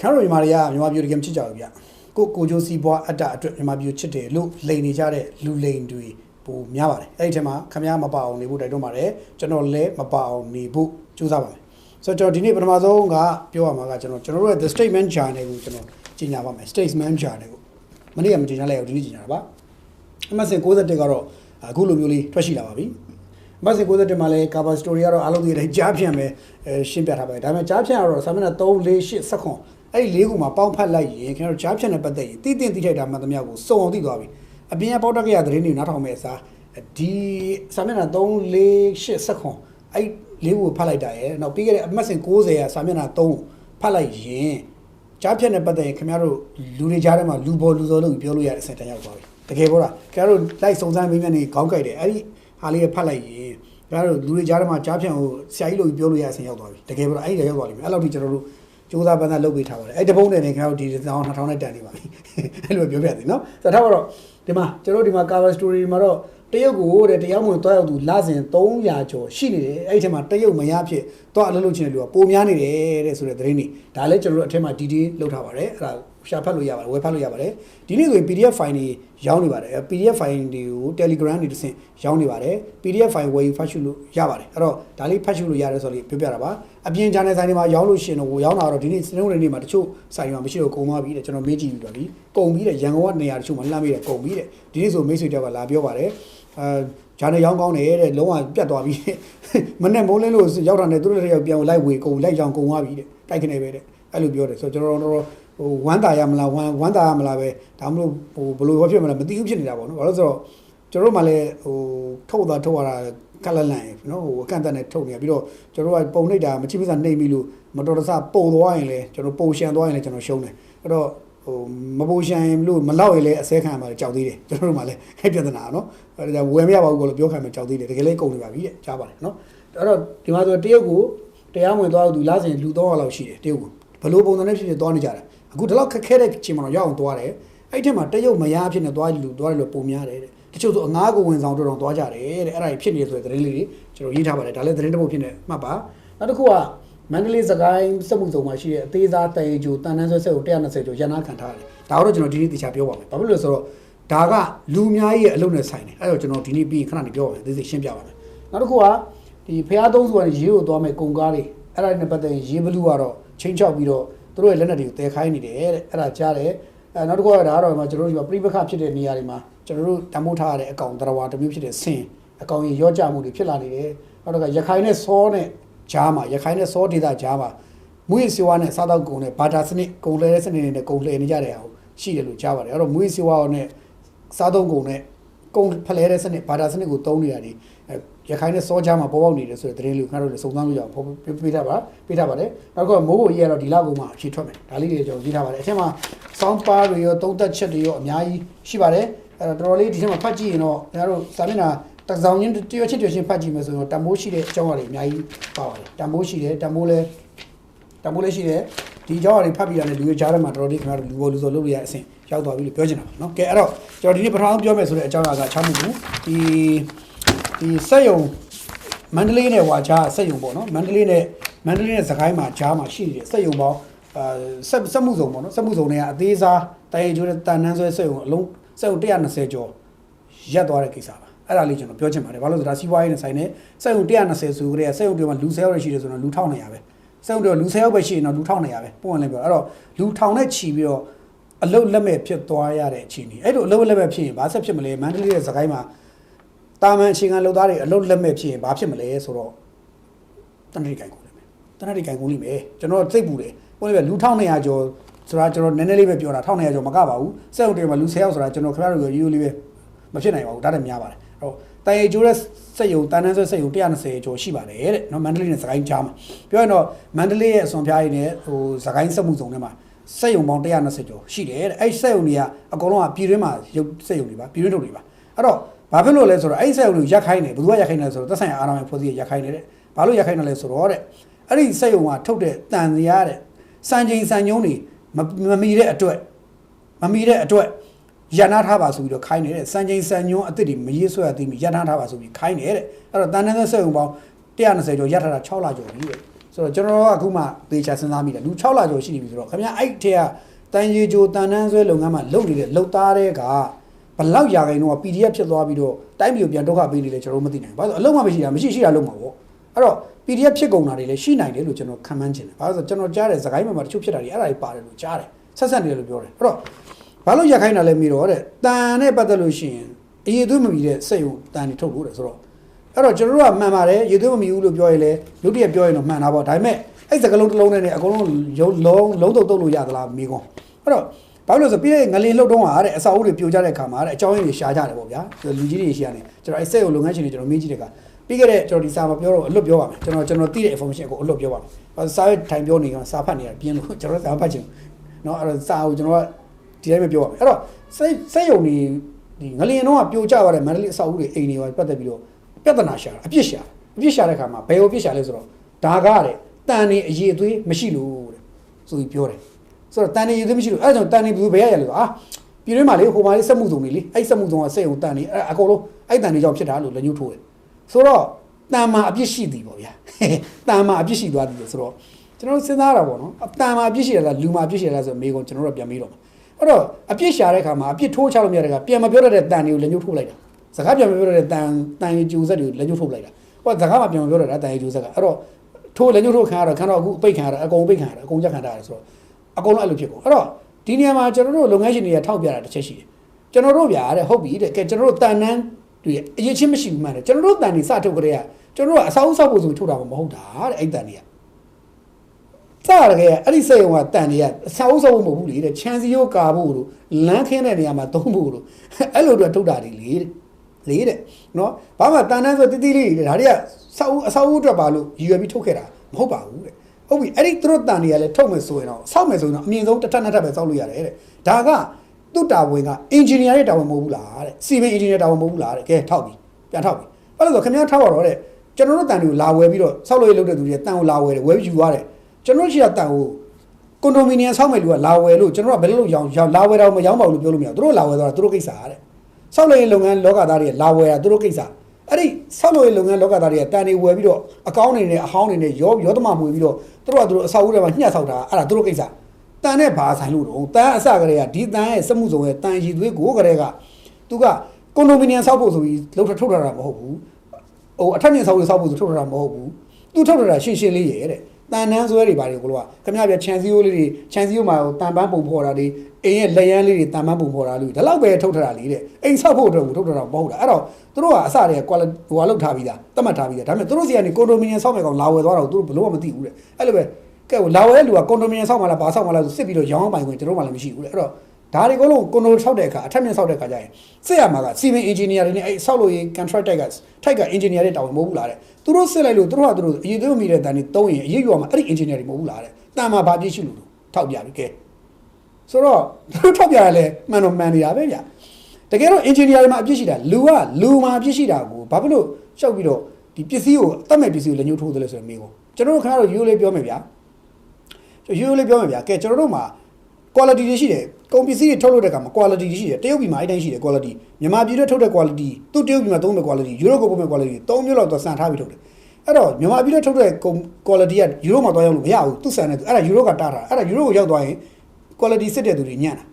ခင်ဗျားတို့မြန်မာတွေကမြန်မာပြည်တကယ်မချစ်ကြဘူးဗျကိုကိုဂျိုစီဘွားအတ္တအတွက်မြန်မာပြည်ကိုချစ်တယ်လို့လိန်နေကြတဲ့လူလိန်တွေပိုများပါတယ်အဲ့ဒီထဲမှာခင်ဗျားမပါအောင်နေဖို့တိုက်တွန်းပါတယ်ကျွန်တော်လည်းမပါအောင်နေဖို့ကြိုးစားပါမယ်ဆိုတော့ကျွန်တော်ဒီနေ့ပထမဆုံးကပြောရမှာကကျွန်တော်ကျွန်တော်တို့ရဲ့ The Statement Journal ကိုကျွန်တော်ကြီးညာပါမယ် Statement Journal ကိုမနေ့ကမကြီးညာလိုက်အောင်ဒီနေ့ကြီးညာတာပါအမှတ်စဉ်61ကတော့အခုလိုမျိုးလေးထွက်ရှိလာပါပြီအမှတ်စဉ်61မှာလည်း cover story ကတော့အားလုံးသိတဲ့အကြားဖြန့်ပဲအဲရှင်းပြထားပါတယ်ဒါပေမဲ့ကြားဖြန့်ကတော့စာမျက်နှာ3 4 8 7 အဲ့ဒီလေးခုမှာပေါင်းဖတ်လိုက်ရင်ခင်ဗျားတို့ကြားဖြန့်တဲ့ပတ်သက်ရင်တည်တည်တိထိုက်တာမှတ်သမျှကိုစုံအောင်သိသွားပြီအပြင်ကပေါက်တက်ကြရသတင်းတွေနားထောင်မဲ့အစားဒီစာမျက်နှာ3 4 8 7အဲ့လေးခုကိုဖတ်လိုက်တာရယ်နောက်ပြီးခဲ့တဲ့အမှတ်စဉ်60ရာစာမျက်နှာ3ဖတ်လိုက်ရင်ကြားဖြတ်နဲ့ပတ်သက်ရင်ခင်ဗျားတို့လူတွေကြားထဲမှာလူပေါ်လူစောလို့ပြောလို့ရတဲ့အဆင့်တန်းရောက်သွားပြီတကယ်ပေါ့လားခင်ဗျားတို့လိုက်စုံစမ်းမင်းမြတ်နေခေါင်းကြိုက်တယ်အဲ့ဒီဟာလေးဖတ်လိုက်ရင်ခင်ဗျားတို့လူတွေကြားထဲမှာကြားဖြတ်ကိုဆရာကြီးလို့ပြောလို့ရတဲ့အဆင့်ရောက်သွားပြီတကယ်ပေါ့လားအဲ့ဒီရောက်သွားလိမ့်မယ်အဲ့လောက်ထိကျွန်တော်တို့ စူးစမ်းပန်းစားလုပ်ပေးထားပါတယ်အဲ့တပုံးနဲ့နေခင်ဗျားတို့ဒီတောင်း2000နဲ့တန်နေပါပြီအဲ့လိုပြောပြတယ်နော်ဆိုတော့တော့ဒီမှာကျွန်တော်တို့ဒီမှာ cover story မှာတော့တရုတ်ကိုတဲ့တရားမဝင်တွားရောက်သူလစဉ်300ကျော်ရှိနေတယ်အဲ့ဒီထဲမှာတရုတ်မရဖြစ်တွားအလုပ်လုပ်ချင်တဲ့လူကပိုများနေတယ်တဲ့ဆိုတဲ့သတင်းတွေဒါလည်းကျွန်တော်တို့အထက်မှာ detail လောက်ထားပါတယ်အဲ့ဒါ ရှာဖတ်လို့ရပါတယ်ဝယ်ဖတ်လို့ရပါတယ်ဒီနေ့ဆိုရင် PDF file တွေရောင်းနေပါတယ် PDF file တွေကို Telegram တွေတစ်ဆင့်ရောင်းနေပါတယ် PDF file ဝယ်ယူဖတ်ရှုလို့ရပါတယ်အဲ့တော့ဒါလေးဖတ်ရှုလို့ရတယ်ဆိုလို့ပြောပြတာပါအပြင် channel ဆိုင်တွေမှာရောင်းလို့ရှိရင်တော့ရောင်းတာတော့ဒီနေ့စနေနေ့မှာတချို့ဆိုင်တွေမှာမရှိတော့ကုန်သွားပြီတဲ့ကျွန်တော်မေးကြည့်ပြီးတော့ဒီကုန်ပြီတဲ့ရန်ကုန်ကနေရာတချို့မှာလှမ်းပြီးတဲ့ကုန်ပြီတဲ့ဒီနေ့ဆိုမိတ်ဆွေတယောက်ကလာပြောပါတယ်အဲဂျာနယ်ရောင်းကောင်းတယ်တဲ့လုံးဝပြတ်သွားပြီမနဲ့မိုးလင်းလို့ရောက်တာနဲ့သူတို့တွေပြန်လိုက်ဝေကုန်လိုက်ကြောင်ကုန်သွားပြီတဲ့တိုက်ခနေပဲတဲ့အဲ့လိုပြောတယ်ဆိုတော့ကျွန်တော်တို့ ဟိုဝမ်းတာရမလားဝမ်းဝမ်းတာရမလားပဲဒါမှမဟုတ်ဟိုဘယ်လိုဖြစ်မလဲမသိဘူးဖြစ်နေတာပေါ့နော်ဘာလို့ဆိုတော့ကျွန်တော်တို့မှလည်းဟိုထုတ်တာထုတ်ရတာကလလန့်ရနော်ဟိုအကန့်အသတ်နဲ့ထုတ်နေပြီးတော့ကျွန်တော်တို့ကပုံနှိပ်တာမချိမစနှိပ်ပြီးလို့မတော်တဆပုံသွားရင်လည်းကျွန်တော်ပုံရှန်သွားရင်လည်းကျွန်တော်ရှုံးတယ်အဲ့တော့ဟိုမပုံရှန်လို့မလောက်ရင်လည်းအစဲခံရမှာကြောက်သေးတယ်ကျွန်တော်တို့မှလည်းအဲ့ပြဿနာနော်အဲ့ဒါဝယ်မရပါဘူးကိုလို့ပြောခိုင်းမှကြောက်သေးတယ်တကယ်လည်းကုန်နေပါပြီတဲ့ကြားပါတယ်နော်အဲ့တော့ဒီမှာဆိုတရုတ်ကိုတရားဝင်သွားသူလားစဉ်လူ300လောက်ရှိတယ်တရုတ်ကိုဘလို့ပုံစံနဲ့ဖြစ်ဖြစ်သွားနေကြတာ အခုဒီလောက်ခက်ခဲတဲ့ချိန်မှာတော့ရောက်အောင်သွားတယ်အဲ့ဒီမှာတရုတ်မရအဖြစ်နဲ့သွားလူသွားတယ်လို့ပုံများတယ်တဲ့တချို့ဆိုအငားကိုဝင်ဆောင်တော့တော့သွားကြတယ်တဲ့အဲ့ဒါကြီးဖြစ်နေဆိုတဲ့သတင်းလေးတွေကျွန်တော်ရေးထားပါတယ်ဒါလည်းသတင်းတစ်ပုဒ်ဖြစ်နေမှတ်ပါနောက်တစ်ခုကမန္တလေးစကိုင်းစက်မှုစုံမှာရှိတဲ့အသေးစားတရေကျိုတန်တန်းဆွဲဆက်ကို120ကျော်ရန်နာခံထားတယ်ဒါတော့ကျွန်တော်ဒီနေ့တရားပြောပါမယ်ဘာဖြစ်လို့လဲဆိုတော့ဒါကလူအများကြီးရဲ့အလုပ်နဲ့ဆိုင်တယ်အဲ့တော့ကျွန်တော်ဒီနေ့ပြီးခဏနေပြောပါမယ်သိသိရှင်းပြပါမယ်နောက်တစ်ခုကဒီဖះသုံးစုကနေရေးကိုသွားမယ်ကုန်ကားတွေအဲ့ဒါနဲ့ပတ်သက်ရင်ရေးဘလူးကတော့ချင်းချောက်ပြီးတော့ သူတို့ရဲ့လက်နက်တွေကိုတည်ခိုင်းနေတယ်တဲ့အဲ့ဒါကြားတယ်အဲနောက်တစ်ခုကဒါကတော့မှကျွန်တော်တို့ဒီမှာပြိပခဖြစ်တဲ့နေရာတွေမှာကျွန်တော်တို့တမိုးထားရတဲ့အကောင်တရဝါတစ်မျိုးဖြစ်တဲ့ဆင်အကောင်ကြီးရော့ကြမှုတွေဖြစ်လာနေတယ်နောက်တစ်ခါရခိုင်နဲ့စောနဲ့ဂျားမှာရခိုင်နဲ့စောဒေသဂျားမှာမွေးစေဝါနဲ့စားတော့ကုန်နဲ့ဘာတာစနစ်ကုန်လဲတဲ့စနစ်နဲ့ကုန်လှည့်နေကြတဲ့ဟာကိုရှိတယ်လို့ကြားပါတယ်အဲ့တော့မွေးစေဝါနဲ့စားတော့ကုန်နဲ့ကုန်ဖလဲတဲ့စနစ်ဘာတာစနစ်ကိုတုံးနေတာဒီ ရခိုင်နဲ့စောကြားမှာပေါ်ပေါက်နေတယ်ဆိုတဲ့သတင်းလေးကိုခင်ဗျားတို့လည်းစုံစမ်းလို့ရအောင်ပေးထားပါပေးထားပါတယ်နောက်ကမိုးဘိုကြီးကတော့ဒီလောက်ကုန်မှအဖြေထွက်မယ်ဒါလေးတွေကျွန်တော်ရေးထားပါတယ်အထက်မှာ sound bar တွေရောသုံးသက်ချက်တွေရောအများကြီးရှိပါတယ်အဲ့တော့တော်တော်လေးဒီထဲမှာဖတ်ကြည့်ရင်တော့ခင်ဗျားတို့စာမျက်နှာတစ်စောင်ချင်းတရွှေချင်းတရွှေချင်းဖတ်ကြည့်မယ်ဆိုရင်တမိုးရှိတဲ့အကြောင်းအရာတွေအများကြီးပါပါတယ်တမိုးရှိတယ်တမိုးလဲတမိုးလဲရှိတယ်ဒီအကြောင်းအရာတွေဖတ်ပြီးတာနဲ့လူတွေကြားထဲမှာတော်တော်လေးခင်ဗျားတို့လူပေါ်လူစောလုပ်လို့ရတဲ့အဆင့်ရောက်သွားပြီလို့ပြောချင်တာပါเนาะကဲအဲ့တော့ကျွန်တော်ဒီနေ့ပထမဆုံးပြောမယ်ဆိုတဲ့အကြောင်းအရာကချမ်းမှုဘူးဒီ ဒီစက်ယုံမန္တလေးနဲ့ဝါကြားစက်ယုံပေါ့နော်မန္တလေးနဲ့မန္တလေးနဲ့စကိုင်းမှာကြားမှာရှိနေတဲ့စက်ယုံပေါင်းအာဆက်ဆက်မှုစုံပေါ့နော်ဆက်မှုစုံတွေကအသေးစားတိုင်ကျိုးတဲ့တန်နှန်းဆွဲစက်ယုံအလုံးစက်ယုံ120ကျော်ရက်သွားတဲ့ကိစ္စပါအဲ့ဒါလေးကျွန်တော်ပြောချင်ပါတယ်ဘာလို့လဲဆိုတော့စီးပွားရေးနဲ့ဆိုင်နေစက်ယုံ120ဆိုကြတဲ့စက်ယုံတွေမှာလူ10ယောက်ရှိတယ်ဆိုတော့လူ1900ပဲစက်ယုံတွေလူ10ယောက်ပဲရှိရင်တော့လူ1900ပဲပုံမှန်လည်းပြောအဲ့တော့လူ1000နဲ့ချီပြီးတော့အလုတ်လက်မဲ့ဖြစ်သွားရတဲ့အခြေအနေအဲ့လိုအလုတ်လက်မဲ့ဖြစ်ရင်ဘာဆက်ဖြစ်မလဲမန္တလေးရဲ့စကိုင်းမှာ တာမန်အခြေခံလုပ်သားတွေအလုတ်လက်မဲ့ဖြစ်ရင်ဘာဖြစ်မလဲဆိုတော့တနတိကိုင်ကုန်လိမ့်မယ်တနတိကိုင်ကုန်လိမ့်မယ်ကျွန်တော်သိပ်ပူတယ်ဘုန်းကြီးကလူ1200ကျော်ဆိုတာကျွန်တော်နည်းနည်းလေးပဲပြောတာ1200ကျော်မကပါဘူးစက်အုပ်တွေမှာလူ10ယောက်ဆိုတာကျွန်တော်ခင်ဗျားတို့ရိုးရိုးလေးပဲမဖြစ်နိုင်ပါဘူးဒါတည်းများပါတယ်အဲ့တော့တိုင်ရီကျိုးတဲ့စက်ယုံတန်တန်းဆွဲစက်ယုံ120ကျော်ရှိပါတယ်တဲ့နော်မန္တလေးနဲ့စကိုင်းကြားမှာပြောရင်တော့မန္တလေးရဲ့အစွန်ဖျားရည်နဲ့ဟိုစကိုင်းစက်မှုစုံထဲမှာစက်ယုံပေါင်း120ကျော်ရှိတယ်တဲ့အဲ့စက်ယုံတွေကအကုန်လုံးကပြည်တွင်းမှာရုပ်စက်ယုံတွေပါပြည်တွင်းထုတ်တွေပါအဲ့တော့ ဘာဖြစ်လို့လဲဆိုတော့အဲ့စက်ယုံတွေရက်ခိုင်းတယ်ဘယ်သူကရက်ခိုင်းတယ်ဆိုတော့သက်ဆိုင်ရာအာဏာပိုင်ဖွဲ့စည်းရက်ခိုင်းတယ်တဲ့ဘာလို့ရက်ခိုင်းတယ်လဲဆိုတော့တဲ့အဲ့ဒီစက်ယုံကထုတ်တဲ့တန်စရာတဲ့စံချိန်စံညုံးတွေမမီတဲ့အတွက်မမီတဲ့အတွက်ရန်နာထားပါဆိုပြီးတော့ခိုင်းနေတဲ့စံချိန်စံညွန်းအစ်စ်တွေမရေးဆွဲရသေးဘူးရန်နာထားပါဆိုပြီးခိုင်းနေတဲ့အဲ့တော့တန်တန်းသက်ဆက်ုံပေါင်း120ကျော်ရထားတာ6လကျော်ပြီတဲ့ဆိုတော့ကျွန်တော်ကအခုမှသေချာစဉ်းစားမိတယ်လူ6လကျော်ရှိနေပြီဆိုတော့ခင်ဗျာအဲ့ထဲကတန်ရီဂျိုတန်တန်းဆွဲလုပ်ငန်းမှာလုပ်နေတဲ့လုပ်သားတွေက ဘလောက်ရာခိုင်တော့ PDF ဖြစ်သွားပြီးတော့တိုင်းပြည်ကိုပြန်ဒုက္ခပေးနေလေကျွန်တော်တို့မသိနိုင်ဘူးဘာလို့အလုံးမမရှိတာမရှိရှိတာလုံးမှာပေါ့အဲ့တော့ PDF ဖြစ်ကုန်တာတွေလည်းရှိနိုင်တယ်လို့ကျွန်တော်ခံမှန်းချင်တယ်ဘာလို့လဲဆိုတော့ကျွန်တော်ကြားတယ်စကိုင်းမှာမှာတချို့ဖြစ်တာတွေအဲ့ဒါတွေပါတယ်လို့ကြားတယ်ဆက်ဆက်နေတယ်လို့ပြောတယ်အဲ့တော့ဘာလို့ရခိုင်းတာလဲမေးတော့တဲ့တန်နဲ့ပတ်သက်လို့ရှိရင်အရေးသွေးမမီတဲ့စိတ်ကိုတန်တွေထုတ်လို့တယ်ဆိုတော့အဲ့တော့ကျွန်တော်တို့ကမှန်ပါတယ်ရေသွေးမမီဘူးလို့ပြောရင်လည်းလူတရက်ပြောရင်တော့မှန်တာပေါ့ဒါပေမဲ့အဲ့စကလုံးတစ်လုံးနဲ့ねအကုန်လုံးရုံလုံးလုံးတုတ်တုတ်လို့ရသလားမိကောအဲ့တော့ ဘာလို့လဲဆိုပြီးတဲ့ငလင်လှုပ်တုံးဟာတဲ့အစာအုပ်တွေပြိုကျတဲ့ခါမှာတဲ့အကြောင်းရင်းတွေရှားကြတယ်ပေါ့ဗျာလူကြီးတွေရှိရတယ်ကျွန်တော်အဲ့စက်ကိုလုပ်ငန်းရှင်တွေကျွန်တော်မေးကြည့်တဲ့အခါပြီးခဲ့တဲ့ကျွန်တော်ဒီစာမပြောတော့အလွတ်ပြောပါမယ်ကျွန်တော်ကျွန်တော်သိတဲ့ information ကိုအလွတ်ပြောပါမယ်ဘာလို့စာရွက်ထိုင်ပြောနေကစာဖတ်နေတာပြင်းလို့ကျွန်တော်စာဖတ်ချင်เนาะအဲ့တော့စာကိုကျွန်တော်ကဒီတိုင်းပဲပြောပါမယ်အဲ့တော့စိတ်စိတ်ယုံနေဒီငလင်တော့ကပြိုကျသွားတဲ့မန္တလေးအစာအုပ်တွေအိမ်တွေပါပတ်သက်ပြီးတော့ ပြဿနာရှာတာအပြစ်ရှာအပြစ်ရှာတဲ့ခါမှာဘယ်ကိုအပြစ်ရှာလဲဆိုတော့ဒါကတဲ့တန်နေအရေးအသွေးမရှိလို့တဲ့ဆိုပြီးပြောတယ် ဆိုတော့တန်နေအရေးအသွေးမရှိလို့အဲ့ဒါကြောင့်တန်နေဘယ်သူဘယ်ရရလဲဆိုအာပြည်တွင်းမှာလေဟိုမှာလေစက်မှုစုံနေလေအဲ့စက်မှုစုံကစိတ်ုံတန်နေအဲ့အကုန်လုံးအဲ့တန်နေကြောင့်ဖြစ်တာလို့လက်ညှိုးထိုးတယ်ဆိုတော့တန်မှာအပြစ်ရှိသည်ပေါ့ဗျာတန်မှာအပြစ်ရှိသွားသည်ဆိုတော့ကျွန်တော်စဉ်းစားတာပေါ့နော်တန်မှာအပြစ်ရှိရလားလူမှာအပြစ်ရှိရလားဆိုတော့မေးကုန်ကျွန်တော်တို့ပြန်မေးတော့မှာအဲ့တော့အပြစ်ရှာတဲ့ခါမှာအပြစ်ထိုးချလို့မရတဲ့ခါပြန်မပြောတတ်တဲ့တန်တွေကိုလက်ညှိုးထိုးလိုက်တာစကားပြန်မပြောတဲ့တန်တန်ရီကျူဆက်တွေကိုလက်ညှိုးထုတ်လိုက်တာဟောစကားမှပြန်မပြောတာတန်ရီကျူဆက်ကအဲ့တော့ထိုးလက်ညှိုးထုတ်ခံရတော့ခံတော့အခုအပိတ်ခံရတာအကုန်ပိတ်ခံရတာအကုန်ချက်ခံတာဆိုတော့ အကုန်လုံးအဲ့လိုဖြစ်ကုန်အဲ့တော့ဒီနေရာမှာကျွန်တော်တို့လုပ်ငန်းရှင်တွေကထောက်ပြတာတစ်ချက်ရှိတယ်ကျွန်တော်တို့ဗျာတဲ့ဟုတ်ပြီတဲ့ကဲကျွန်တော်တို့တန်နန်းတွေအရေးချင်းမရှိဘူးမှန်တယ်ကျွန်တော်တို့တန်နေစထုတ်ကြတဲ့ကကျွန်တော်တို့ကအစားအုပ်ဆောက်ဖို့ဆိုထုတ်တာမဟုတ်တာတဲ့အဲ့တန်တွေကစရခဲ့အဲ့ဒီစိတ်ုံကတန်တွေကအစားအုပ်ဆောက်ဖို့မဟုတ်ဘူးလေတဲ့ချန်စီယိုကာဖို့လို့လမ်းခင်းတဲ့နေရာမှာသုံးဖို့လို့အဲ့လိုတော့ထုတ်တာတွေလေတဲ့လေးတဲ့နော်ဘာမှတန်တန်းဆိုတိတိလေးတွေဒါတွေကစောက်အစောက်အတွက်ပါလို့ရည်ရွယ်ပြီးထုတ်ခဲ့တာမဟုတ်ပါဘူးတဲ့ ဟုတ်ပြီအဲ့ဒီသူတို့တန်တွေကလည်းထုတ်မယ်ဆိုရင်တော့စောက်မယ်ဆိုရင်တော့အမြင့်ဆုံးတစ်ထပ်နှစ်ထပ်ပဲစောက်လို့ရတယ်တဲ့ဒါကသူ့တာဝန်ကအင်ဂျင်နီယာရဲ့တာဝန်မဟုတ်ဘူးလားတဲ့စီမင်းအင်ဂျင်နီယာတာဝန်မဟုတ်ဘူးလားတဲ့ကဲထောက်ပြီပြန်ထောက်ပြီဘာလို့လဲဆိုခင်ဗျားထောက်ရတော့တဲ့ကျွန်တော်တို့တန်တွေကိုလာဝယ်ပြီးတော့စောက်လို့ရလုပ်တဲ့သူတွေတန်ကိုလာဝယ်တယ်ဝယ်ပြီးယူသွားတယ်ကျွန်တော်တို့ရှိတာတန်ကိုကွန်ဒိုမီနီယံဆောက်မဲ့လူကလာဝယ်လို့ကျွန်တော်ကဘယ်လိုလုပ်ရောင်းရောင်းလာဝယ်တော့မရောင်းပါဘူးလို့ပြောလို့မရဘူးသူတို့လာဝယ်သွားတာသူတို့ကိစ္စတဲ့ဆောက်လုပ်ရေးလုပ်ငန်းလောကသားတွေလာဝယ်တာသူတို့ကိစ္စ အဲ့ဒီဆောက်လုပ်ရေးလုပ်ငန်းလောကသားတွေကတန်တွေဝယ်ပြီးတော့အကောင်းတွေနဲ့အဟောင်းတွေနဲ့ရောရောသမမွေပြီးတော့သူတို့ကသူတို့အဆောက်အဦတွေမှာညှက်ဆောက်တာအဲ့ဒါသူတို့ကိစ္စတန်နဲ့ဘာဆိုင်လို့တော့တန်အစကလေးကဒီတန်ရဲ့စက်မှုစုံရဲ့တန်ရည်သွေးကိုကလေးကသူကကွန်ဒိုမီနီယံဆောက်ဖို့ဆိုပြီးလှုပ်ထထုတ်ထားတာမဟုတ်ဘူးဟိုအထက်မြင့်ဆောက်ဖို့ဆောက်ဖို့ဆိုထုတ်ထားတာမဟုတ်ဘူးသူထုတ်ထားတာရှင်းရှင်းလေးရဲ့တဲ့ တန်နန်းဆွဲတွေဘာတွေကိုလောကခမရပြချန်စီယိုလေးတွေချန်စီယိုမှာတန်ပန်းပုံဖော်တာတွေအိမ်ရဲ့လက်ရန်လေးတွေတန်ပန်းပုံဖော်တာလို့ဒါတော့ပဲထုတ်ထားတာလေတဲ့အိမ်ဆောက်ဖို့အတွက်ကိုထုတ်ထားတာမဟုတ်တာအဲ့တော့သူတို့ကအစတည်းက quality ဟိုကလောက်ထားပြီးသားတတ်မှတ်ထားပြီးသားဒါပေမဲ့သူတို့စီကနေကွန်ဒိုမီနီယံဆောက်မယ်ကောင်လာဝယ်သွားတာကိုသူတို့ဘယ်လို့မှမသိဘူးတဲ့အဲ့လိုပဲကဲလာဝယ်တဲ့လူကကွန်ဒိုမီနီယံဆောက်မှလားဘာဆောက်မှလားဆိုစစ်ပြီးတော့ရောင်းပိုင်ခွင့်ကျွန်တော်မှလည်းမရှိဘူးတဲ့အဲ့တော့ဒါတွေအကုန်လုံးကွန်ဒိုဆောက်တဲ့အခါအထက်မြင့်ဆောက်တဲ့အခါကျရင်စစ်ရမှာကစီမင်းအင်ဂျင်နီယာတွေနဲ့အဲ့ဆောက်လို့ရင် contract တိုက်ကထိုက်ကအင်ဂျင်နီယာတွေတောင်းမဟုတ်ဘူးလားတဲ့ သူတို့စစ်လိုက်လို့သူတို့ကသူတို့အရေးသွေးမိတဲ့တန်တွေတုံးရင်အရေးယူအောင်မှာအဲ့ဒီအင်ဂျင်နီယာတွေမဟုတ်ဘူးလားတဲ့တန်မှာဘာပြည့်ရှိလို့လို့ထောက်ပြပြီကဲဆိုတော့သူတို့ထောက်ပြရလဲမှန်တော့မှန်နေတာပဲဗျတကယ်တော့ engineer တွေမှာအပြစ်ရှိတာလူကလူမှာအပြစ်ရှိတာကိုဘာဖြစ်လို့ရှောက်ပြီးတော့ဒီပစ္စည်းကိုအတတ်မဲ့ပစ္စည်းကိုလက်ညှိုးထိုးတယ်လဲဆိုတော့မေးကိုကျွန်တော်တို့ခင်ဗျားတို့ရိုးလေးပြောမယ်ဗျာရိုးရိုးလေးပြောမယ်ဗျာကဲကျွန်တော်တို့မှာ quality တွေရှိတယ်ကုန်ပစ္စည်းတွေထုတ်လုပ်တဲ့အခါမှာ quality တွေရှိတယ်တရုတ်ပြည်မှာအဲ့တိုင်းရှိတယ် quality မြန်မာပြည်တွထုတ်တဲ့ quality သူတရုတ်ပြည်မှာသုံးတဲ့ quality ယူရိုကိုပို့မဲ့ quality သုံးမျိုးလောက်တော့စံထားပြီးထုတ်တယ်အဲ့တော့မြန်မာပြည်တွထုတ်တဲ့ကုန် quality ကယူရိုမှာတော့ရောက်လို့မရဘူးသူ့စံနဲ့သူအဲ့ဒါယူရိုကတားတာအဲ့ဒါယူရိုကိုရောက်သွားရင် quality စစ်တဲ့သူတွေညံ့တာ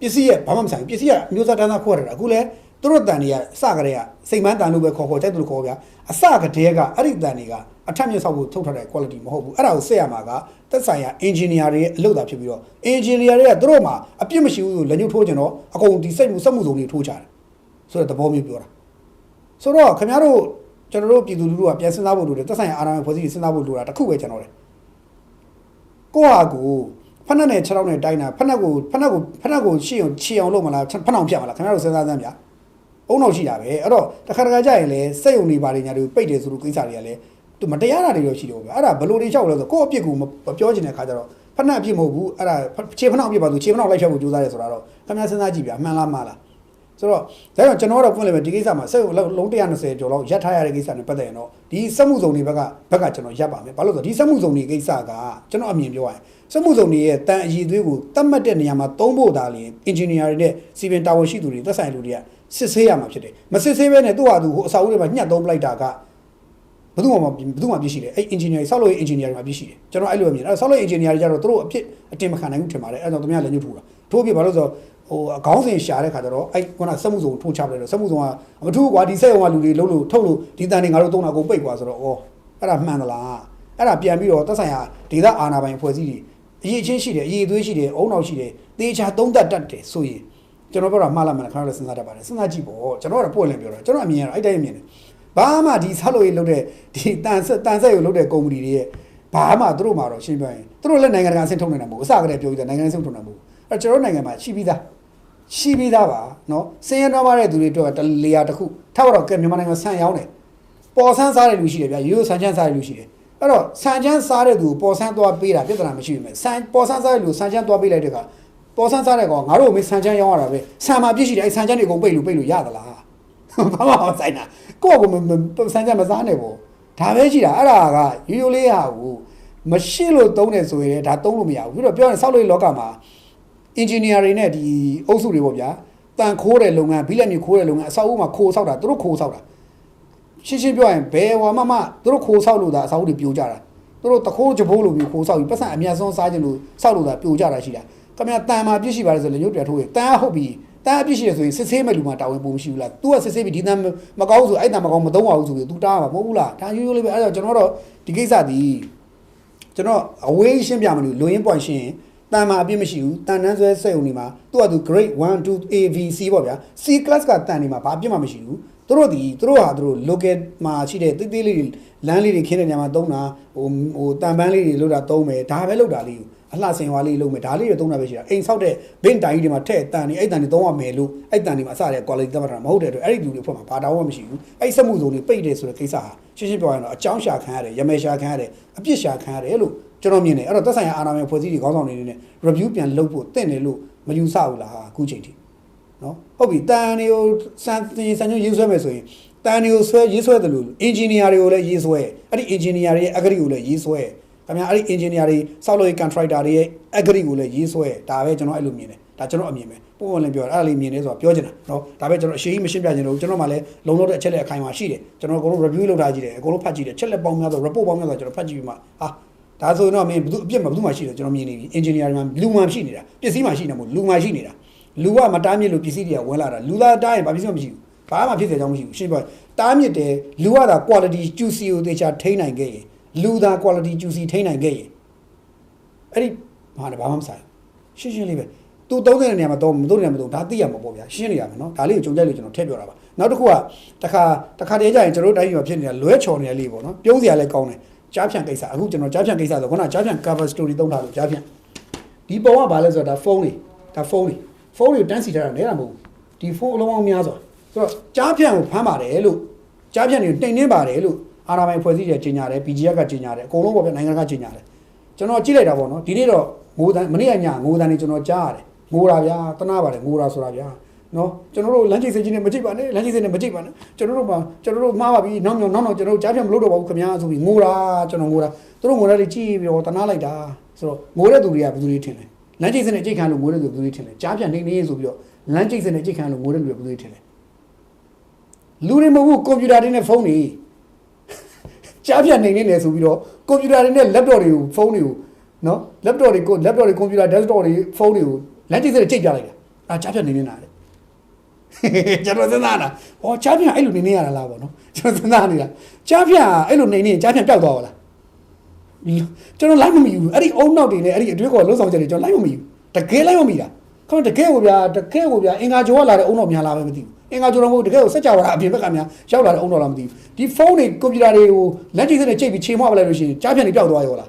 ပစ္စည်းရဲ့ဘာမှမဆိုင်ဘူးပစ္စည်းကအမျိုးသားတန်းသားခွဲထားတာအခုလဲ သူတို့တန်တွေကစကြတဲ့ကစိတ်မန်းတန်လို့ပဲခေါ်ခေါ်တိုက်သူလို့ခေါ်ဗျာအစကတည်းကအဲ့ဒီတန်တွေကအထက်မြင့်ဆောက်ဖို့ထုတ်ထားတဲ့ quality မဟုတ်ဘူးအဲ့ဒါကိုစစ်ရမှာကသက်ဆိုင်ရာ engineer တွေရဲ့အလုပ်သာဖြစ်ပြီးတော့ engineer တွေကသူတို့မှာအပြစ်မရှိဘူးဆိုလက်ညှိုးထိုးကြတော့အကုန်ဒီစိတ်မှုစက်မှုစုံတွေထိုးချတယ်ဆိုတဲ့သဘောမျိုးပြောတာဆိုတော့ခင်ဗျားတို့ကျွန်တော်တို့ပြည်သူလူထုကပြန်စဉ်းစားဖို့လိုတယ်သက်ဆိုင်ရာအာဏာပိုင်ဖွဲ့စည်းစဉ်းစားဖို့လိုတာတစ်ခုပဲကျွန်တော်တယ်ကိုဟာကိုဖက်နှက်နဲ့6တောင်းနဲ့တိုင်းတာဖက်နှက်ကိုဖက်နှက်ကိုဖက်နှက်ကိုရှေ့အောင်ခြေအောင်လုပ်မလားဖက်နှောင်ဖြတ်မလားခင်ဗျားတို့စဉ်းစားစမ်းဗျာ အုံတော့ရှိတာပဲအဲ့တော့တစ်ခါတခါကြာရင်လည်းစက်ယုံနေပါလေညာတွေကိုပိတ်တယ်ဆိုလို့ကိစ္စတွေကလည်းသူမတရားတာတွေတော့ရှိတယ်ဗျအဲ့ဒါဘလို့တွေလျှောက်လဲဆိုကိုယ့်အပြစ်ကိုမပြောချင်တဲ့ခါကျတော့ဖက်နှက်အပြစ်မဟုတ်ဘူးအဲ့ဒါခြေဖက်နှောက်အပြစ်ပါသူခြေဖက်နှောက်လိုက်ဖြတ်ဖို့ကြိုးစားတယ်ဆိုတာတော့ခင်ဗျားစဉ်းစားကြည့်ဗျာမှန်လားမှားလားဆိုတော့ဒါကြောင့်ကျွန်တော်ကတော့ဖွင့်လိုက်မယ်ဒီကိစ္စမှာစက်ယုံလုံး120ကျော်လောက်ရပ်ထားရတဲ့ကိစ္စနဲ့ပတ်သက်ရင်တော့ဒီစက်မှုစုံတွေဘက်ကဘက်ကကျွန်တော်ရပ်ပါမယ်ဘာလို့လဲဆိုတော့ဒီစက်မှုစုံတွေကိစ္စကကျွန်တော်အမြင်ပြောရရင်စက်မှုစုံတွေရဲ့တန်အရည်သွေးကိုတတ်မှတ်တဲ့နေရာမှာသုံးဖို့ဒါလျင်အင်ဂျင်နီယာတွေနဲ့စီဗင်တာဝန်ရှိသူတွေသက်ဆိုင်လူတွေက စစ်ဆေးရမှာဖြစ်တယ်မစစ်ဆေးဘဲနဲ့သူ့ဟာသူဟိုအစာအုပ်တွေမှာညှက်သုံးပလိုက်တာကဘယ်သူမှမဘယ်သူမှပြည့်ရှိတယ်အဲ့ engineer ဆောက်လုပ်ရေး engineer တွေမှာပြည့်ရှိတယ်ကျွန်တော်အဲ့လိုပဲမြင်တယ်အဲ့ဆောက်လုပ်ရေး engineer တွေကြတော့သူတို့အဖြစ်အတင်မခံနိုင်ဘူးထင်ပါတယ်အဲ့တော့သူများလည်းညှို့ထိုးတာထိုးပြဘာလို့ဆိုတော့ဟိုအကောင်းစင်ရှာတဲ့ခါကျတော့အဲ့ခုနစက်မှုစုံထိုးချပလိုက်တော့စက်မှုစုံကမထူးကွာဒီစက်ရုံကလူတွေလုံးလို့ထုတ်လို့ဒီတန်တွေငါတို့သုံးတာကိုပိတ်ကွာဆိုတော့ဩအဲ့ဒါမှန်သလားအဲ့ဒါပြန်ပြီးတော့သက်ဆိုင်ရာဒေသအာဏာပိုင်ဖွဲ့စည်းတွေအရေးချင်းရှိတယ်အရေးအသွေးရှိတယ်အုံနောက်ရှိတယ်တေချာသုံးသက်တတ်တယ်ဆိုရင် ကျွန်တော်ပြောတာမှားလားမှန်လားခင်ဗျားတို့စဉ်းစားတတ်ပါတယ်စဉ်းစားကြည့်ပေါ့ကျွန်တော်ကတော့ပွင့်လင်းပြောတာကျွန်တော်အမြင်ကတော့အဲ့တိုင်းအမြင်တယ်ဘာမှဒီဆောက်လို့ရလုပ်တဲ့ဒီတန်ဆက်တန်ဆက်ရလုပ်တဲ့ကုမ္ပဏီတွေရဲ့ဘာမှသူတို့မှာတော့ရှင်းပြရင်သူတို့လည်းနိုင်ငံတကာအဆင့်ထုတ်နေတာမဟုတ်ဘူးအစကတည်းကပြောပြီးသားနိုင်ငံအဆင့်ထုတ်နေတာမဟုတ်ဘူးအဲကျွန်တော်တို့နိုင်ငံမှာရှိပြီးသားရှိပြီးသားပါနော်စင်ရတော့ပါတဲ့သူတွေတော့တလေယာတစ်ခုထားတော့ကဲမြန်မာနိုင်ငံဆန်ရောင်းတယ်ပေါ်ဆန်းစားတဲ့လူရှိတယ်ဗျာရိုးရိုးဆန်ချမ်းစားတဲ့လူရှိတယ်အဲ့တော့ဆန်ချမ်းစားတဲ့သူကိုပေါ်ဆန်းသွားပေးတာပြဿနာမရှိဘူးမဲ့ဆန်ပေါ်ဆန်းစားတဲ့လူကိုဆန်ချမ်းသွားပေးလိုက်တဲ့အခါ ပေါ်ဆန်းစားတဲ့ကောင်ငါတို့ကိုမင်းဆန်ချမ်းရောင်းရတာပဲဆန်မှာပြည့်ရှိတယ်အဲ့ဆန်ချမ်းတွေအကုန်ပိတ်လို့ပိတ်လို့ရသလားဘာမှမဆိုင်တာကိုယ့်ကိုယ်ကိုစမ်းကြမစားနဲ့ပေါ့ဒါပဲရှိတာအဲ့ဒါကရိုးရိုးလေးဟာကိုမရှိလို့သုံးတယ်ဆိုရင်ဒါသုံးလို့မရဘူးပြီးတော့ပြောရင်ဆောက်လုပ်ရေးလောကမှာ engineer တွေနဲ့ဒီအုပ်စုတွေပေါ့ဗျာတန်ခိုးတဲ့လုပ်ငန်းဘီလက်မြေခိုးတဲ့လုပ်ငန်းအဆောက်အဦမှာခိုးဆောက်တာသူတို့ခိုးဆောက်တာရှင်းရှင်းပြောရင်ဘယ်ဟွာမှမသူတို့ခိုးဆောက်လို့ဒါအဆောက်အဦတွေပြိုကျတာသူတို့တခိုးကြဘိုးလိုမျိုးခိုးဆောက်ပြီးပတ်စံအများဆုံးစားခြင်းလို့ဆောက်လို့ဒါပြိုကျတာရှိတာ ခင်ဗျာတန်မှာပြည့်ရှိပါတယ်ဆိုလည်းညှို့တယ်ထိုးရင်တန်ဟုတ်ပြီတန်အပြည့်ရှိရဆိုရင်စစ်ဆေးမဲ့လူမှာတာဝန်ပုံမရှိဘူးလား तू ကစစ်ဆေးပြီးဒီတန်မကောင်းဆိုအဲ့တန်မကောင်းမသုံးပါဘူးဆိုပြီး तू တားမှာမဟုတ်ဘူးလားဒါရိုးရိုးလေးပဲအဲ့တော့ကျွန်တော်တော့ဒီကိစ္စဒီကျွန်တော်အဝေးရှင်းပြမလို့လူရင်း point ရှင်းရင်တန်မှာအပြည့်မရှိဘူးတန်တန်းဆွဲစက်ုံဒီမှာသူ့ကသူ grade 1 2 A B C ပေါ့ဗျာ C class ကတန်ဒီမှာဘာအပြည့်မှမရှိဘူးသူတို့ဒီသူတို့ဟာသူတို့ local မှာရှိတဲ့တိတိလေးတွေလမ်းလေးတွေခင်းတဲ့ညမှာသုံးတာဟိုဟိုတန်ပန်းလေးတွေလောက်တာသုံးမယ်ဒါပဲလောက်တာလေး အလှဆင်ဝါလေးလုပ်မယ်ဒါလေးတွေသုံးတာပဲရှိတာအိမ်ဆောက်တဲ့ဘင်းတိုင်ကြီးတွေမှာထည့်တန်နေအဲ့တန်တွေသုံးရမယ်လို့အဲ့တန်တွေမှာအစတဲ့ quality သတ်မှတ်တာမဟုတ်တဲ့အတွက်အဲ့ဒီလူတွေဖွဲ့မှာဘာတောင်းမှမရှိဘူးအဲ့စက်မှုစုံတွေပိတ်တယ်ဆိုတဲ့ကိစ္စဟာရှင်းရှင်းပြောရရင်တော့အကြောင်းရှာခံရတယ်ရမယ်ရှာခံရတယ်အပြစ်ရှာခံရတယ်လို့ကျွန်တော်မြင်တယ်အဲ့တော့သက်ဆိုင်ရာအာဏာပိုင်ဖွဲ့စည်းတွေခေါင်းဆောင်တွေနဲ့ review ပြန်လုပ်ဖို့တင့်တယ်လို့မယူဆဘူးလားဟာအခုချိန်ထိနော်ဟုတ်ပြီတန်တွေကိုစံတင်စံညွှန်းရေးဆွဲမယ်ဆိုရင်တန်တွေကိုဆွဲရေးဆွဲတယ်လို့အင်ဂျင်နီယာတွေကိုလည်းရေးဆွဲအဲ့ဒီအင်ဂျင်နီယာတွေရဲ့ agree ကိုလည်းရေးဆွဲ ခင်ဗျာအဲ့ဒီအင်ဂျင်နီယာတွေစောက်လို့ contractor တွေရဲ့ agree ကိုလည်းရေးဆွဲဒါပဲကျွန်တော်အဲ့လိုမြင်တယ်ဒါကျွန်တော်အမြင်ပဲပုံပုံလည်းပြောအဲ့ဒါလေးမြင်နေဆိုတာပြောချင်တာနော်ဒါပဲကျွန်တော်အရှိကြီးမရှင်းပြချင်လို့ကျွန်တော်မှလည်းလုံလောက်တဲ့အချက်လက်အခိုင်အမာရှိတယ်ကျွန်တော်အကုန်လုံး review လုပ်ထားကြည့်တယ်အကုန်လုံးဖတ်ကြည့်တယ်ချက်လက်ပေါင်းများဆို report ပေါင်းများဆိုကျွန်တော်ဖတ်ကြည့်ပြီးမှဟာဒါဆိုရင်တော့မင်းဘယ်သူအပြစ်မှာဘယ်သူမှရှိတယ်ကျွန်တော်မြင်နေပြီ engineer တွေမှာလူမှရှိနေတာပစ္စည်းမှရှိနေမို့လူမှရှိနေတာလူကမတားမြစ်လို့ပစ္စည်းတွေကဝင်လာတာလူသားတားရင်ဘာပစ္စည်းမှမရှိဘူးဘာမှဖြစ်စေကြောင်းမရှိဘူးရှင်းပြောတားမြစ်တယ်လူကသာ quality juicy ကိုသေချာထိန်းနိုင်ခဲ့ရင် လူသာ quality juicy ထိန်းနိုင်ခဲ့ရင်အဲ့ဒီဘာလဲဘာမှမဆိုင်ရှင်းရှင်းလေးပဲသူသုံးတဲ့နေရာမှာတော့မသုံးတဲ့နေရာမှာတော့ဒါသိရမှာပေါ့ဗျာရှင်းနေရမယ်နော်ဒါလေးကိုကြုံကြိုက်လို့ကျွန်တော်ထည့်ပြောတာပါနောက်တစ်ခုကတခါတခါတည်းကျရင်ကျွန်တော်တို့တိုင်းပြည်မှာဖြစ်နေတာလွဲချော်နေတဲ့လေးပေါ့နော်ပြုံးစရာလည်းကောင်းတယ်ကြားဖြန့်ကိစ္စအခုကျွန်တော်ကြားဖြန့်ကိစ္စဆိုခုနကကြားဖြန့် cover story သုံးထားလို့ကြားဖြန့်ဒီပုံကဘာလဲဆိုတော့ဒါဖုန်းလေးဒါဖုန်းလေးဖုန်းတွေကိုတန်းစီထားတာနဲတာမဟုတ်ဘူးဒီဖုန်းအလုံးအောင်များစွာဆိုတော့ကြားဖြန့်ကိုဖမ်းပါတယ်လို့ကြားဖြန့်တွေကိုနှိမ်နှင်းပါတယ်လို့ အာနာပိုင်ဖွဲ့စည်းတယ်ကြီးညာတယ် BGF ကကြီးညာတယ်အကုန်လုံးပေါ့ဗျနိုင်ငံကကြီးညာတယ်ကျွန်တော်ကြည့်လိုက်တာပေါ့နော်ဒီနေ့တော့ငိုတန်းမနေ့ကညငိုတန်းနေကျွန်တော်ကြားရတယ်ငိုတာဗျာတနာပါတယ်ငိုတာဆိုတာဗျာနော်ကျွန်တော်တို့လမ်းချိတ်စိတ်ကြီးနဲ့မချိတ်ပါနဲ့လမ်းချိတ်စိတ်နဲ့မချိတ်ပါနဲ့ကျွန်တော်တို့ပါကျွန်တော်တို့မှားပါပြီနောက်နောက်နောက်ကျွန်တော်တို့ကြားဖြန့်မလုပ်တော့ပါဘူးခင်ဗျာဆိုပြီးငိုတာကျွန်တော်ငိုတာသူတို့ငိုတာတွေကြည့်ပြီးတော့တနာလိုက်တာဆိုတော့ငိုတဲ့သူတွေကဘယ်သူတွေထင်လဲလမ်းချိတ်စိတ်နဲ့ကြိတ်ခံလို့ငိုတဲ့သူဘယ်သူတွေထင်လဲကြားဖြန့်နေနေဆိုပြီးတော့လမ်းကျိတ်စနဲ့ကြိတ်ခံလို့ငိုတဲ့လူတွေဘယ်လိုထင်လဲလူတွေမဟုတ်ဘူးကွန်ပျူတာတွေနဲ့ဖုန်းတွေ ကြားပြနေနေတယ်ဆိုပြီးတော့ကွန်ပျူတာတွေနဲ့ laptop တွေကိုဖုန်းတွေကိုနော် laptop တွေကို laptop တွေကွန်ပျူတာ desktop တွေဖုန်းတွေကိုလမ်းကျိတ်စနဲ့ကြိတ်ပြလိုက်တာအာကြားပြနေနေတာလေကျွန်တော်စဉ်းစားတာဟောကြားပြအဲ့လိုနေနေရတာလားပေါ့နော်ကျွန်တော်စဉ်းစားနေတာကြားပြအဲ့လိုနေနေကြားပြပျောက်သွားပါလားကျွန်တော်လိုက်မမီဘူးအဲ့ဒီအုံနောက်တွေနဲ့အဲ့ဒီအတွေ့အကြုံလုံးဆောင်ချက်တွေကျွန်တော်လိုက်မမီဘူးတကယ်လိုက်မမီတာ ခင်ဗျတကယ်ကိုဗျာတကယ်ကိုဗျာအင်္ဂါကျော်ကလာတဲ့အုံတော်များလာပဲမသိဘူးအင်္ဂါကျော်တော့မဟုတ်တကယ်ကိုစက်ကြဝဠာအပြင်ဘက်ကများရောက်လာတဲ့အုံတော်လားမသိဘူးဒီဖုန်းတွေကွန်ပျူတာတွေကိုလက်ထိစနဲ့ချိန်ပြီးချိန်မွှပလိုက်လို့ရှိရင်ကြားဖြန့်နေပျောက်သွားရောလား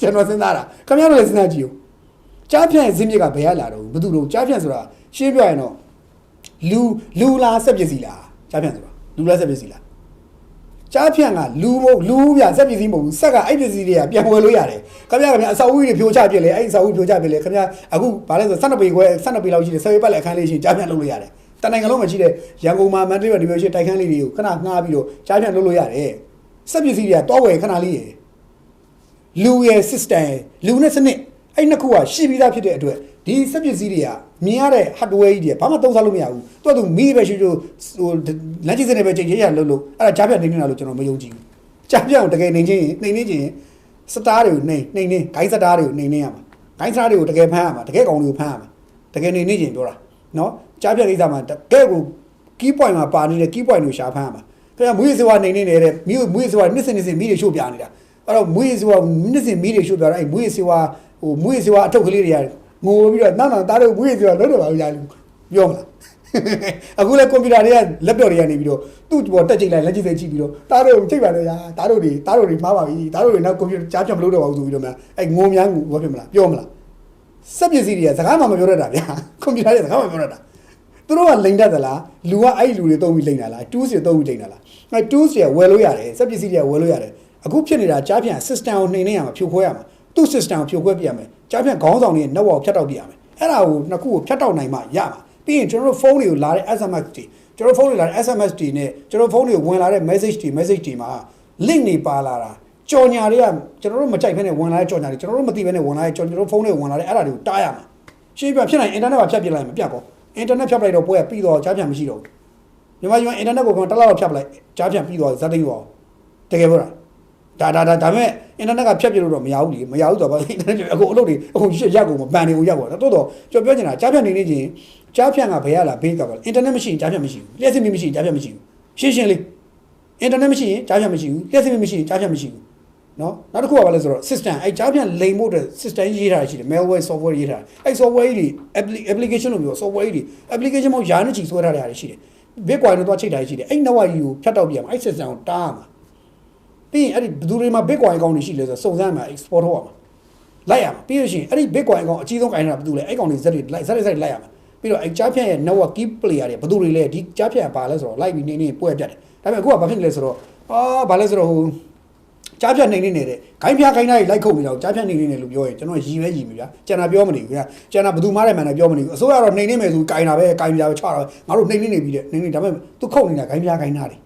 ကျွန်တော်စဉ်းစားတာခင်ဗျားတို့လည်းစဉ်းစားကြည့်ဦးကြားဖြန့်ဇင်းမြစ်ကဘယ်ရလာတော့ဘယ်သူတို့ကြားဖြန့်ဆိုတာရှင်းပြရင်တော့လူလူလားစက်ပစ္စည်းလားကြားဖြန့်ဆိုတာလူလားစက်ပစ္စည်းလား ကြားဖြန့်ကလူမဟုတ်လူပြစက်ပစ္စည်းမဟုတ်ဘူးစက်ကအဲ့ပစ္စည်းတွေကပြန်ဝယ်လို့ရတယ်ခင်ဗျားခင်ဗျာအစာအုပ်တွေဖြိုချပြစ်လေအဲ့အစာအုပ်ဖြိုချပြစ်လေခင်ဗျာအခုဗာလဲဆို12ပေခွဲ12ပေလောက်ရှိတယ်10ပေပတ်လက်အခန်းလေးရှိကြားဖြန့်လုပ်လို့ရတယ်တနိုင်ငံလုံးမှာရှိတဲ့ရန်ကုန်မှာမန္တလေးမှာဒီလိုရှိတိုက်ခန်းလေးတွေကိုခဏငှားပြီးတော့ကြားဖြန့်လုပ်လို့ရတယ်စက်ပစ္စည်းတွေကတောဝယ်ခဏလေးရယ်လူရဲ့ system လူနဲ့စနစ် အဲ့နှစ်ခုကရှိပြီးသားဖြစ်တဲ့အတွက်ဒီစက်ပစ္စည်းတွေကမြင်ရတဲ့ hardware ကြီးတွေဘာမှသုံးစားလို့မရဘူးသူကသူမီးပဲရှိလို့ဟိုလမ်းကြီးစနစ်ပဲချိန်ရရလို့လို့အဲ့ဒါကြားဖြတ်နေနေတာလို့ကျွန်တော်မယုံကြည်ဘူးကြားဖြတ်ကိုတကယ်နေချင်းရင်နှိမ်နေချင်းရင်စတားတွေကိုနှိမ်နှိမ်နေဂိုင်းစတားတွေကိုနှိမ်နေရမှာဂိုင်းစတားတွေကိုတကယ်ဖမ်းရမှာတကယ်ကောင်တွေကိုဖမ်းရမှာတကယ်နေနေချင်းပြောတာနော်ကြားဖြတ်ကိစ္စမှာတကယ်ကို key point မှာပါနေတဲ့ key point ကိုရှာဖမ်းရမှာခင်ဗျာမွေးစေဝါနှိမ်နေနေတဲ့မိမွေးစေဝါနှစ်စင်နှစ်စင်မိတွေရှို့ပြနေတာအဲ့တော့မွေးစေဝါနှစ်စင်မိတွေရှို့ပြတော့အဲ့မွေးစေဝါ ဟိုမွေးစေဝါအထုပ်ကလေးတွေကငိုပြီးတော့နောက်နောက်သားတို့မွေးစေဝါလုံးတော့ပါရလို့ပြောမလားအခုလဲကွန်ပျူတာတွေကလက်တော့တွေကနေပြီးတော့သူ့ပေါ်တက်ကြိတ်လိုက်လက်ကြည့်စိတ်ကြည့်ပြီးတော့တားတို့ချိန်ပါတော့ရာတားတို့တွေတားတို့တွေမှားပါပြီတားတို့တွေနောက်ကွန်ပျူတာကြားပြန်မလို့တော့ပါဘူးဆိုပြီးတော့မှအဲ့ငိုများငိုဘာဖြစ်မလားပြောမလားစက်ပစ္စည်းတွေကစကားမှမပြောတတ်တာဗျာကွန်ပျူတာတွေစကားမှမပြောတတ်တာသူတို့ကလိန်တတ်သလားလူကအဲ့ဒီလူတွေတုံးပြီးလိန်တာလား tools တွေတုံးပြီးလိန်တာလားအဲ့ tools တွေကဝယ်လို့ရတယ်စက်ပစ္စည်းတွေကဝယ်လို့ရတယ်အခုဖြစ်နေတာကြားပြန် system ကိုနှိမ်နေရမှာဖြိုခွဲရမှာ သူ့ system ကိုဖြိုခွဲပြရမယ်ကြားပြန်ခေါင်းဆောင်တွေရဲ့ network ကိုဖြတ်တောက်ပြရမယ်အဲ့ဒါကိုနှစ်ခုကိုဖြတ်တောက်နိုင်မှရမှာပြီးရင်ကျွန်တော်တို့ဖုန်းတွေကိုလာတဲ့ SMS တွေကျွန်တော်ဖုန်းတွေလာတဲ့ SMS တွေနဲ့ကျွန်တော်ဖုန်းတွေကိုဝင်လာတဲ့ message တွေ message တွေမှာ link တွေပါလာတာကြော်ညာတွေကကျွန်တော်တို့မကြိုက်ဘဲနဲ့ဝင်လာတဲ့ကြော်ညာတွေကျွန်တော်တို့မသိဘဲနဲ့ဝင်လာတဲ့ကြော်ကျွန်တော်တို့ဖုန်းတွေဝင်လာတဲ့အဲ့ဒါတွေကိုတားရမှာရှင်းပြဖြစ်နိုင် internet မှာဖြတ်ပြလိုက်မှာပြတ်ကော internet ဖြတ်ပလိုက်တော့ပွဲကပြီးတော့ကြားပြန်မရှိတော့ဘူးညီမညီမ internet ကိုကျွန်တော်တစ်လောက်ဖြတ်ပလိုက်ကြားပြန်ပြီးတော့ဇာတ်သိမ်းသွားတကယ်ပြောတာ ဒါဒါဒါဒါမဲ့ internet ကဖြတ်ပြလို့တော့မရဘူးလေမရဘူးဆိုတော့ internet အခုအလုပ်တွေအခုရက်ကုန်မပန်တွေကိုရက်ကုန်တော့တော့ကျွန်တော်ပြောချင်တာကြားပြန်နေနေချင်းကြားပြန်ကဘယ်ရလားဘေးကပါ internet မရှိရင်ကြားပြန်မရှိဘူးလျှက်စစ်မီမရှိရင်ကြားပြန်မရှိဘူးရှင်းရှင်းလေး internet မရှိရင်ကြားပြန်မရှိဘူးလျှက်စစ်မီမရှိရင်ကြားပြန်မရှိဘူးနော်နောက်တစ်ခုကဘာလဲဆိုတော့ system အဲကြားပြန်လိမ်ဖို့အတွက် system ရေးထားတာရှိတယ် malware software ရေးထားတာအဲ software ကြီးတွေ application လို့ပြော software ကြီးတွေ application မဟုတ်ရာနဲ့ချီဆွဲထားတဲ့ဟာတွေရှိတယ် bitcoin နဲ့သွားချိတ်ထားရှိတယ်အဲ့နောက်ဝါကြီးကိုဖြတ်တောက်ပြရမှာအဲ့ system ကိုတားရမှာ ပြီးရင်အဲ့ဒီဘယ်သူတွေမှာ bitcoin အကောင့်တွေရှိလဲဆိုတော့စုံစမ်းမှာ export ထုတ်ရမှာလိုက်ရမှာပြီးလို့ရှိရင်အဲ့ဒီ bitcoin အကောင့်အကြီးဆုံးကိုင်နေတာဘယ်သူလဲအဲ့ကောင်တွေဇက်တွေလိုက်ဇက်တွေဇက်တွေလိုက်ရမှာပြီးတော့အဲ့ကြားဖြတ်ရဲ့ network key player တွေဘယ်သူတွေလဲဒီကြားဖြတ်ကဘာလဲဆိုတော့လိုက်ပြီးနေနေပွဲပြတ်တယ်ဒါပေမဲ့အခုကဘာဖြစ်နေလဲဆိုတော့အာဘာလဲဆိုတော့ဟိုကြားဖြတ်နေနေနေတဲ့ခိုင်းဖျားခိုင်းသားတွေလိုက်ခုတ်နေတော့ကြားဖြတ်နေနေတယ်လို့ပြောရင်ကျွန်တော်ရည်ပဲရည်ပြီဗျာကျန်တာပြောမနေဘူးဗျာကျန်တာဘယ်သူမှလည်းမှန်တယ်ပြောမနေဘူးအစိုးရတော့နေနေမယ်ဆိုကင်တာပဲကင်ပြာပဲချတော့ငါတို့နေနေနေပြီတဲ့နေနေဒါပေမဲ့သူခုတ်နေတာခိုင်းဖျားခိုင်းသားတွေ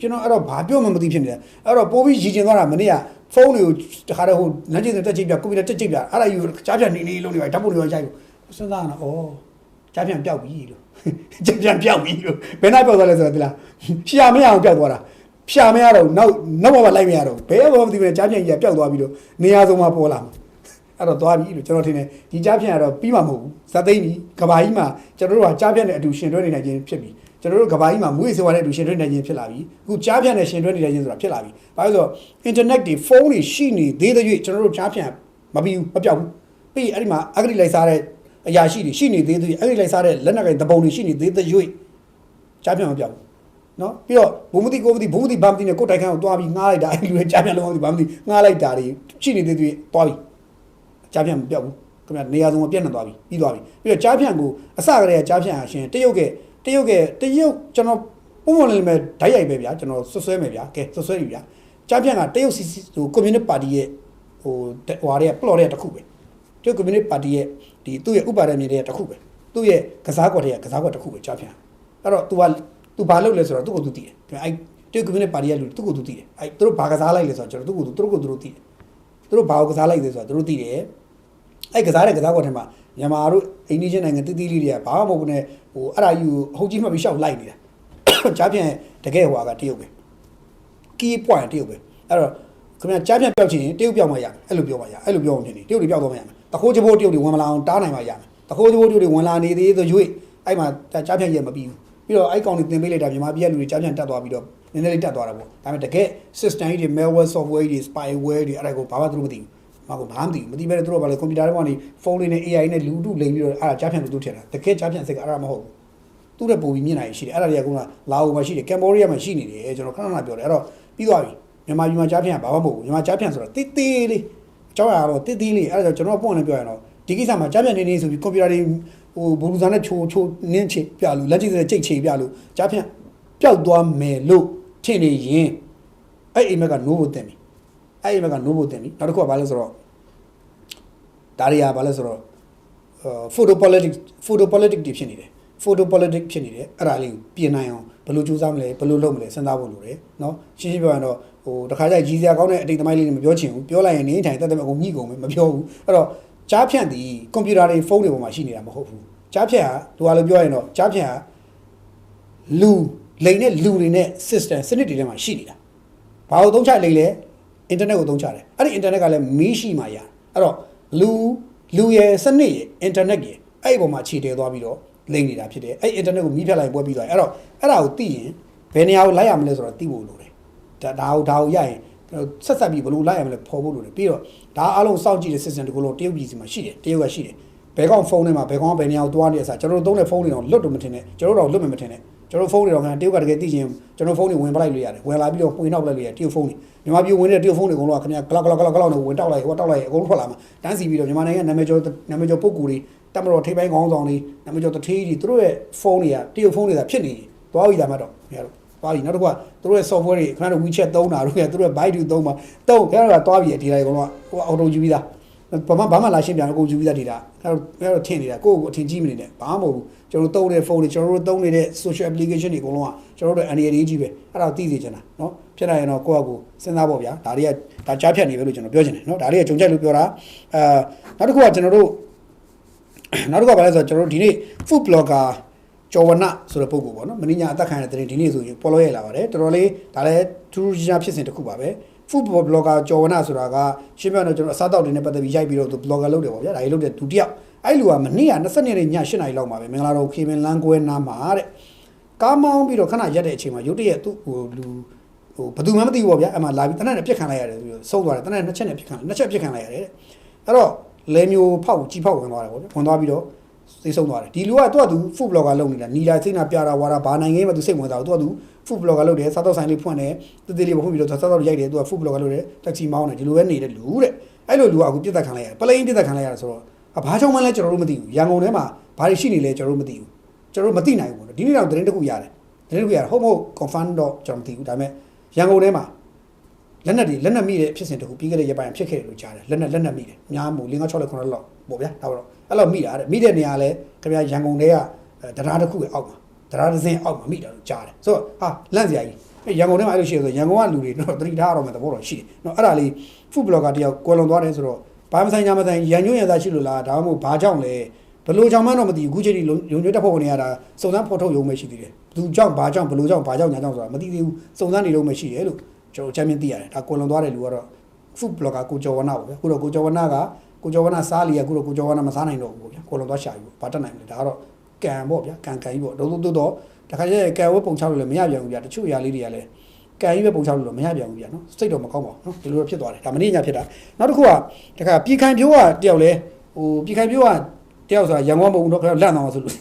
ကျွန်တော်အဲ့တော့ဘာပြောမှမသိဖြစ်နေတယ်အဲ့တော့ပိုးပြီးရည်ကျင်သွားတာမနေ့ကဖုန်းတွေကိုတခါတည်းဟိုလမ်းကျင်တက်ချိတ်ပြကွန်ပျူတာတက်ချိတ်ပြအဲ့ဒါယူကြားပြန်နေနေလုံးနေပါဓာတ်ပုံတွေရိုက်လို့စဉ်းစားရတော့ဩကြားပြန်ပျောက်ပြီလို့ကြားပြန်ပျောက်ပြီလို့ဘယ်နှပျောက်သွားလဲဆိုတော့ဒီလားရှာမရအောင်ပျောက်သွားတာရှာမရတော့နောက်နောက်ဘဝလိုက်မရတော့ဘယ်ဘောမသိဘူးကြားပြန်ကြီးပျောက်သွားပြီလို့နေရာဆုံးမှာပေါ်လာမှာအဲ့တော့သွားပြီလို့ကျွန်တော်ထင်တယ်ဒီကြားပြန်ကတော့ပြီးမှာမဟုတ်ဘူးဇာသိမ့်ပြီကဘာကြီးမှာကျွန်တော်တို့ကကြားပြန်တဲ့အတူရှင်တွဲနေနိုင်ခြင်းဖြစ်ပြီ ကျွန်တော်တို့ကဘာကြီးမှာမွေးစေဝါနဲ့အတူရှင်တွဲနေခြင်းဖြစ်လာပြီအခုကြားဖြန့်နဲ့ရှင်တွဲနေခြင်းဆိုတာဖြစ်လာပြီဘာလို့လဲဆိုတော့ internet တွေဖုန်းတွေရှိနေသေးတဲ့၍ကျွန်တော်တို့ကြားဖြန့်မပြီးဘူးမပြောက်ဘူးပြီးရင်အဲ့ဒီမှာအဂရိလိုက်စားတဲ့အရာရှိတွေရှိနေသေးတဲ့အဲ့ဒီလိုက်စားတဲ့လက်နက်ကင်သဘုံတွေရှိနေသေးတဲ့၍ကြားဖြန့်မပြောက်ဘူးနော်ပြီးတော့ဘုံမတိကိုမတိဘုံမတိဘာမတိနဲ့ကိုယ်တိုင်ခန်းကိုတွားပြီးငားလိုက်တာအဲ့ဒီလူတွေကြားဖြန့်လုံးမတိဘာမတိငားလိုက်တာတွေရှိနေသေးတဲ့တွားပြီးကြားဖြန့်မပြောက်ဘူးခင်ဗျနေရာစုံမပြတ်နေသွားပြီပြီးသွားပြီပြီးတော့ကြားဖြန့်ကိုအစကတည်းကကြားဖြန့်အရှင်တရုတ်က တရုတ်ကတရုတ်ကျွန်တော်ပုံမှန်လေးမဲ့ဓာတ်ရိုက်ပဲဗျာကျွန်တော်ဆွဆွဲမယ်ဗျာကဲဆွဆွဲပြီဗျာကြားဖြန့်ကတရုတ်စီစီဟိုကွန်မြူနစ်ပါတီရဲ့ဟိုဟွာတွေကပလော့တဲ့တစ်ခုပဲတရုတ်ကွန်မြူနစ်ပါတီရဲ့ဒီသူ့ရဲ့ဥပါဒမြင်တဲ့တစ်ခုပဲသူ့ရဲ့ကစားကွက်တွေကကစားကွက်တစ်ခုပဲကြားဖြန့်အဲ့တော့ तू က तू ဘာလုပ်လဲဆိုတော့သူ့ကိုသူသိတယ်အဲ့တရုတ်ကွန်မြူနစ်ပါတီရဲ့လူသူ့ကိုသူသိတယ်အဲ့သူတို့ဘာကစားလိုက်လဲဆိုတော့ကျွန်တော်သူ့ကိုသူတို့ကိုသူတို့သိတယ်သူတို့ဘာကိုကစားလိုက်လဲဆိုတော့သူတို့သိတယ်အဲ့ကစားတဲ့ကစားကွက်ထဲမှာ မြန်မာတို့အိန္ဒိယနိုင်ငံတိတိလေးတွေကဘာမှမဟုတ်ဘူးနဲ့ဟိုအဲ့ဒါယူအဟုတ်ကြီးမှပြီးရှောက်လိုက်နေတာကြားပြန်တကယ်ဟွာကတရုတ်ပဲ key point တရုတ်ပဲအဲ့တော့ခင်ဗျာကြားပြန်ပြောက်ချင်ရင်တရုတ်ပြောက်မှရမယ်အဲ့လိုပြောမှရအဲ့လိုပြောမှဖြစ်နေတရုတ်တွေပြောက်တော့မှရမယ်တခိုးချဘိုးတရုတ်တွေဝင်မလာအောင်တားနိုင်မှရမယ်တခိုးချဘိုးတရုတ်တွေဝင်လာနေသေးဆိုရွေ့အဲ့မှာကြားပြန်ရမပြီးဘူးပြီးတော့အဲ့ကောင်တွေတင်ပေးလိုက်တာမြန်မာပြည်ကလူတွေကြားပြန်တက်သွားပြီးတော့နည်းနည်းလေးတက်သွားတာပေါ့ဒါပေမဲ့တကယ် system ကြီးတွေ malware software တွေ spyware တွေအဲ့ဒါကိုဘာမှသူတို့မသိဘူး မဟုတ်ဘာမှမသိဘူးမသိဘဲနဲ့သူတို့ကလည်းကွန်ပျူတာတွေပေါ်နေဖုန်းလေးနဲ့ AI နဲ့လူတုလိမ်ပြီးတော့အဲ့ဒါကြားဖြန့်လို့သူထင်တာတကယ်ကြားဖြန့်စိတ်ကအဲ့ဒါမဟုတ်ဘူးသူ့ရဲ့ပုံပြီးမြင်နိုင်ရှိတယ်အဲ့ဒါတွေကကလာအိုမှာရှိတယ်ကမ်ဘောဒီးယားမှာရှိနေတယ်ကျွန်တော်ခဏခဏပြောတယ်အဲ့တော့ပြီးသွားပြီမြန်မာပြည်မှာကြားဖြန့်ဘာမှမဟုတ်ဘူးမြန်မာကြားဖြန့်ဆိုတော့တိတိလေးအကြောင်းအရာတော့တိတိလေးအဲ့ဒါကြောင့်ကျွန်တော်ပွင့်နေပြောရတော့ဒီကိစ္စမှာကြားဖြန့်နေနေဆိုပြီးကွန်ပျူတာတွေဟိုဘူလူစာနဲ့ချိုးချိုးနင်းချပြလို့လက်ကြည့်တဲ့ကြိတ်ချေပြလို့ကြားဖြန့်ပျောက်သွားမယ်လို့ထင်နေရင်အဲ့အိမ်မက်ကနိုးဖို့တင်ပြီ အဲ့အိမ်မက်ကနိုးဖို့တင်ပြီနောက်တစ်ခုကဘာလဲဆိုတော့ ဒါတွေကဘာလဲဆိုတော့ photo politics photo politics တွေဖြစ်နေတယ် photo politics ဖြစ်နေတယ်အဲ့ဒါလေးကိုပြင်နိုင်အောင်ဘယ်လိုကြိုးစားမလဲဘယ်လိုလုပ်မလဲစဉ်းစားဖို့လိုတယ်เนาะရှင်းရှင်းပြောရရင်တော့ဟိုတခါကျကြီးစရာကောင်းတဲ့အတိတ်သမိုင်းလေးတွေမပြောချင်ဘူးပြောလိုက်ရင်နေထိုင်တက်တက်အကုန်ညှိကုန်မယ်မပြောဘူးအဲ့တော့ကြားဖြန့်သည်ကွန်ပျူတာတွေဖုန်းတွေပေါ်မှာရှိနေတာမဟုတ်ဘူးကြားဖြန့်ဟာသူကလည်းပြောရင်တော့ကြားဖြန့်ဟာလူလိန်နဲ့လူတွေနဲ့ system စနစ်တွေထဲမှာရှိနေတာ ဘာလို့သုံးချလိမ့်လဲ အင်တာနက်ကိုသုံးချတယ်အဲ့ဒီအင်တာနက်ကလည်းမီးရှိမှရအဲ့တော့လူလူရဲ့စနစ်ရဲ့အင်တာနက်ရဲ့အဲ့ဒီပုံမှာခြေတဲသွားပြီးတော့လိမ့်နေတာဖြစ်တယ်အဲ့ဒီအင်တာနက်ကိုမီးဖြတ်လိုက်ပွဲပြီးသွားတယ်အဲ့တော့အဲ့ဒါကိုသိရင်ဘယ်နေရာကိုလိုက်ရမလဲဆိုတော့သိဖို့လိုတယ်ဒါဒါကိုဒါကိုရရင်ဆက်ဆက်ပြီးဘယ်လိုလိုက်ရမလဲဖော်ဖို့လိုတယ်ပြီးတော့ဒါအားလုံးစောင့်ကြည့်တဲ့ system တကူလုံးတရုတ်ပြည်စီမှာရှိတယ်တရုတ်ကရှိတယ်ဘယ်ကောင်ဖုန်းထဲမှာဘယ်ကောင်ကဘယ်နေရာကိုသွားနေရစားကျွန်တော်တို့သုံးတဲ့ဖုန်းတွေတော့လွတ်တော့မထင်နဲ့ကျွန်တော်တို့တော့လွတ်မှမထင်နဲ့ ကျွန်တော်ဖုန်းတွေတော့ခံတရုတ်ကတကယ်သိချင်းကျွန်တော်ဖုန်းတွေဝင်ပလိုက်လို့ရတယ်ဝင်လာပြီးတော့ပွင့်နောက်ပလိုက်လို့ရတယ်တရုတ်ဖုန်းတွေမြန်မာပြည်ဝင်တဲ့တရုတ်ဖုန်းတွေအကုန်လုံးကခင်ဗျာဂလောက်ဂလောက်ဂလောက်ဂလောက်နဲ့ဝင်တောက်လိုက်ဟိုတောက်လိုက်အကုန်လုံးထွက်လာမှာတန်းစီပြီးတော့မြန်မာနိုင်ငံနာမည်ကျော်နာမည်ကျော်ပုဂ္ဂိုလ်တွေတက်မတော်ထိပ်ပိုင်းခေါင်းဆောင်တွေနာမည်ကျော်တထေးတွေသူတို့ရဲ့ဖုန်းတွေကတရုတ်ဖုန်းတွေကဖြစ်နေသွားပြီလားမတော့ခင်ဗျားတို့သွားပြီနောက်တစ်ခုကသူတို့ရဲ့ software တွေခင်ဗျားတို့ WeChat သုံးတာတို့ကသူတို့ရဲ့ Baidu သုံးမှာတုံးခင်ဗျားတို့ကသွားပြီဒီလိုက်အကုန်လုံးကဟိုအော်တိုယူပြီးသား ဘာမှဘာမှလာရှင်းပြန်တော့ကိုယူပြီးသား data အဲ့တော့အဲ့တော့ထင်နေတာကိုကိုအထင်ကြီးမနေနဲ့ဘာမှမဟုတ်ဘူးကျွန်တော်တို့တုံးတဲ့ဖုန်းတွေကျွန်တော်တို့တုံးနေတဲ့ social application တွေအကုန်လုံးကကျွန်တော်တို့အန်ရည်ကြီးပဲအဲ့ဒါကိုသိစေချင်တာနော်ဖြစ်နိုင်ရင်တော့ကိုယ့်အကူစဉ်းစားပေါ့ဗျာဒါတွေကဒါကြားဖြတ်နေပဲလို့ကျွန်တော်ပြောချင်တယ်နော်ဒါတွေကဂျုံကြိုက်လို့ပြောတာအာနောက်တစ်ခုကကျွန်တော်တို့နောက်တစ်ခုကဘာလဲဆိုတော့ကျွန်တော်တို့ဒီနေ့ food blogger ကျော်ဝနဆိုတဲ့ပုံကိုပေါ့နော်မင်းညာအသက်ခံတဲ့တင်ဒီနေ့ဆိုရင် follow ရလာပါတယ်တော်တော်လေးဒါလည်း true ဖြစ်စဉ်တစ်ခုပါပဲ football blogger ကျော်ဝနဆိုတာကရှင်းပြတော့ကျွန်တော်အစားတောက်တွေနဲ့ပတ်သက်ပြီးရိုက်ပြီးတော့သူ blogger လုပ်တယ်ပေါ့ဗျာဒါကြီးလုပ်တဲ့ဒုတိယအဲ့လူကမနေ့က22ရက်ည8နာရီလောက်မှာပဲမင်္ဂလာတော်ခေမင်လန်းကွဲနားမှာတဲ့ကားမောင်းပြီးတော့ခဏရက်တဲ့အချိန်မှာရုတ်တရက်သူ့ဟိုလူဟိုဘယ်သူမှမသိဘူးပေါ့ဗျာအဲ့မှာလာပြီးတနက်နဲ့ပြစ်ခံလိုက်ရတယ်ပြီးတော့ဆုံးသွားတယ်တနက်နှစ်ချက်နဲ့ပြစ်ခံနှစ်ချက်ပြစ်ခံလိုက်ရတယ်တဲ့အဲ့တော့လဲမျိုးဖောက်ကြီးဖောက်ဝင်သွားတယ်ပေါ့ဗျာဝင်သွားပြီးတော့သိဆုံးသွားတယ်ဒီလူကသူကသူ food blogger လုပ်နေတာနီလာစိတ်နာပြတာဝါတာဘာနိုင်ငံမှာသူစိတ်ဝင်စားဘူးသူကသူ food blogger လုပ်တယ်စားတော့ဆိုင်လေးဖွင့်တယ်တသေးလေးဖွင့်ပြီးတော့စားတော့ရိုက်တယ်သူက food blogger လုပ်တယ်တက်ဆီမောင်းတယ်ဒီလိုပဲနေတဲ့လူတဲ့အဲ့လိုလူကအခုပြစ်သက်ခံလိုက်ရတယ်ပလိန်ပြစ်သက်ခံလိုက်ရတယ်ဆိုတော့ဘာကြောင့်မှလဲကျွန်တော်တို့မသိဘူးရန်ကုန်ထဲမှာဘာတွေရှိနေလဲကျွန်တော်တို့မသိဘူးကျွန်တော်တို့မသိနိုင်ဘူးပေါ့ဒီနေ့တော့သတင်းတစ်ခုရတယ်သတင်းတစ်ခုရတယ်ဟုတ်မဟုတ် confirm တော့ကျွန်တော်မသိဘူးဒါပေမဲ့ရန်ကုန်ထဲမှာလက်နက်တွေလက်နက်မိတဲ့ဖြစ်စဉ်တခုပြီးခဲ့တဲ့ရက်ပိုင်းဖြစ်ခဲ့တယ်လို့ကြားတယ်လက်နက်လက်နက်မိတယ်များမှု5 6 6 9လောက်ပေါ့ဗျာဒါတော့အဲ့လိုမိတာတဲ့မိတဲ့နေရာလဲခင်ဗျာရန်ကုန်ထဲကတရားတစ်ခုရဲ့အောက်မှာ တရားတစ်စင်းအောက်မှာမိတာလို့ကြားတယ်ဆိုတော့ဟာလန့်စရာကြီးရန်ကုန်ထဲမှာအဲ့လိုရှိရဆိုရန်ကုန်ကလူတွေတော့သတိထားရတော့မယ်သဘောတော့ရှိတယ်နော်အဲ့ဒါလေး food blogger တယောက်ကွယ်လွန်သွားတယ်ဆိုတော့ဘာမဆိုင်ညာမဆိုင်ရန်ညွှန်းရန်သားရှိလို့လားဒါမှမဟုတ်ဘာကြောင့်လဲဘလို့ကြောင့်မှတော့မသိဘူးအခုချိန်ထိလုံညွှန်းတက်ဖို့ကနေရတာစုံစမ်းဖော်ထုတ်ရုံပဲရှိသေးတယ်ဘသူကြောင့်ဘာကြောင့်ဘလို့ကြောင့်ဘာကြောင့်ညာကြောင့်ဆိုတာမသိသေးဘူးစုံစမ်းနေတော့မှရှိတယ်လို့ကျွန်တော်အချမ်းမြင်သိရတယ်ဒါကွယ်လွန်သွားတဲ့လူကတော့ food blogger ကိုကျော်ဝနာပေါ့ဗျာခုတော့ကိုကျော်ဝနာကကိုကျော်ဝနာစားလီကခုတော့ကိုကျော်ဝနာမစားနိုင်တော့ဘူးပေါ့ဗျာကွယ်လွန်သွားရှာပြီပေါ့ဘာတက်နိုင်မလဲဒါကတော့ ကံပေါ့ဗျာကံကံကြီးပေါ့တော့တော့တော့တခါကျရင်ကံဝတ်ပုံချလို့လည်းမရပြန်ဘူးဗျာတချို့အရာလေးတွေကလည်းကံကြီးပဲပုံချလို့တော့မရပြန်ဘူးဗျာနော်စိတ်တော့မကောင်းပါဘူးနော်ဒီလိုတော့ဖြစ်သွားတယ်ဒါမနေ့ညဖြစ်တာနောက်တစ်ခုကတခါပြည်ခိုင်ပြိုးကတယောက်လဲဟိုပြည်ခိုင်ပြိုးကတယောက်ဆိုတာရန်ကုန်မဟုတ်ဘူးတော့ခါလန့်သွားဆိုလို့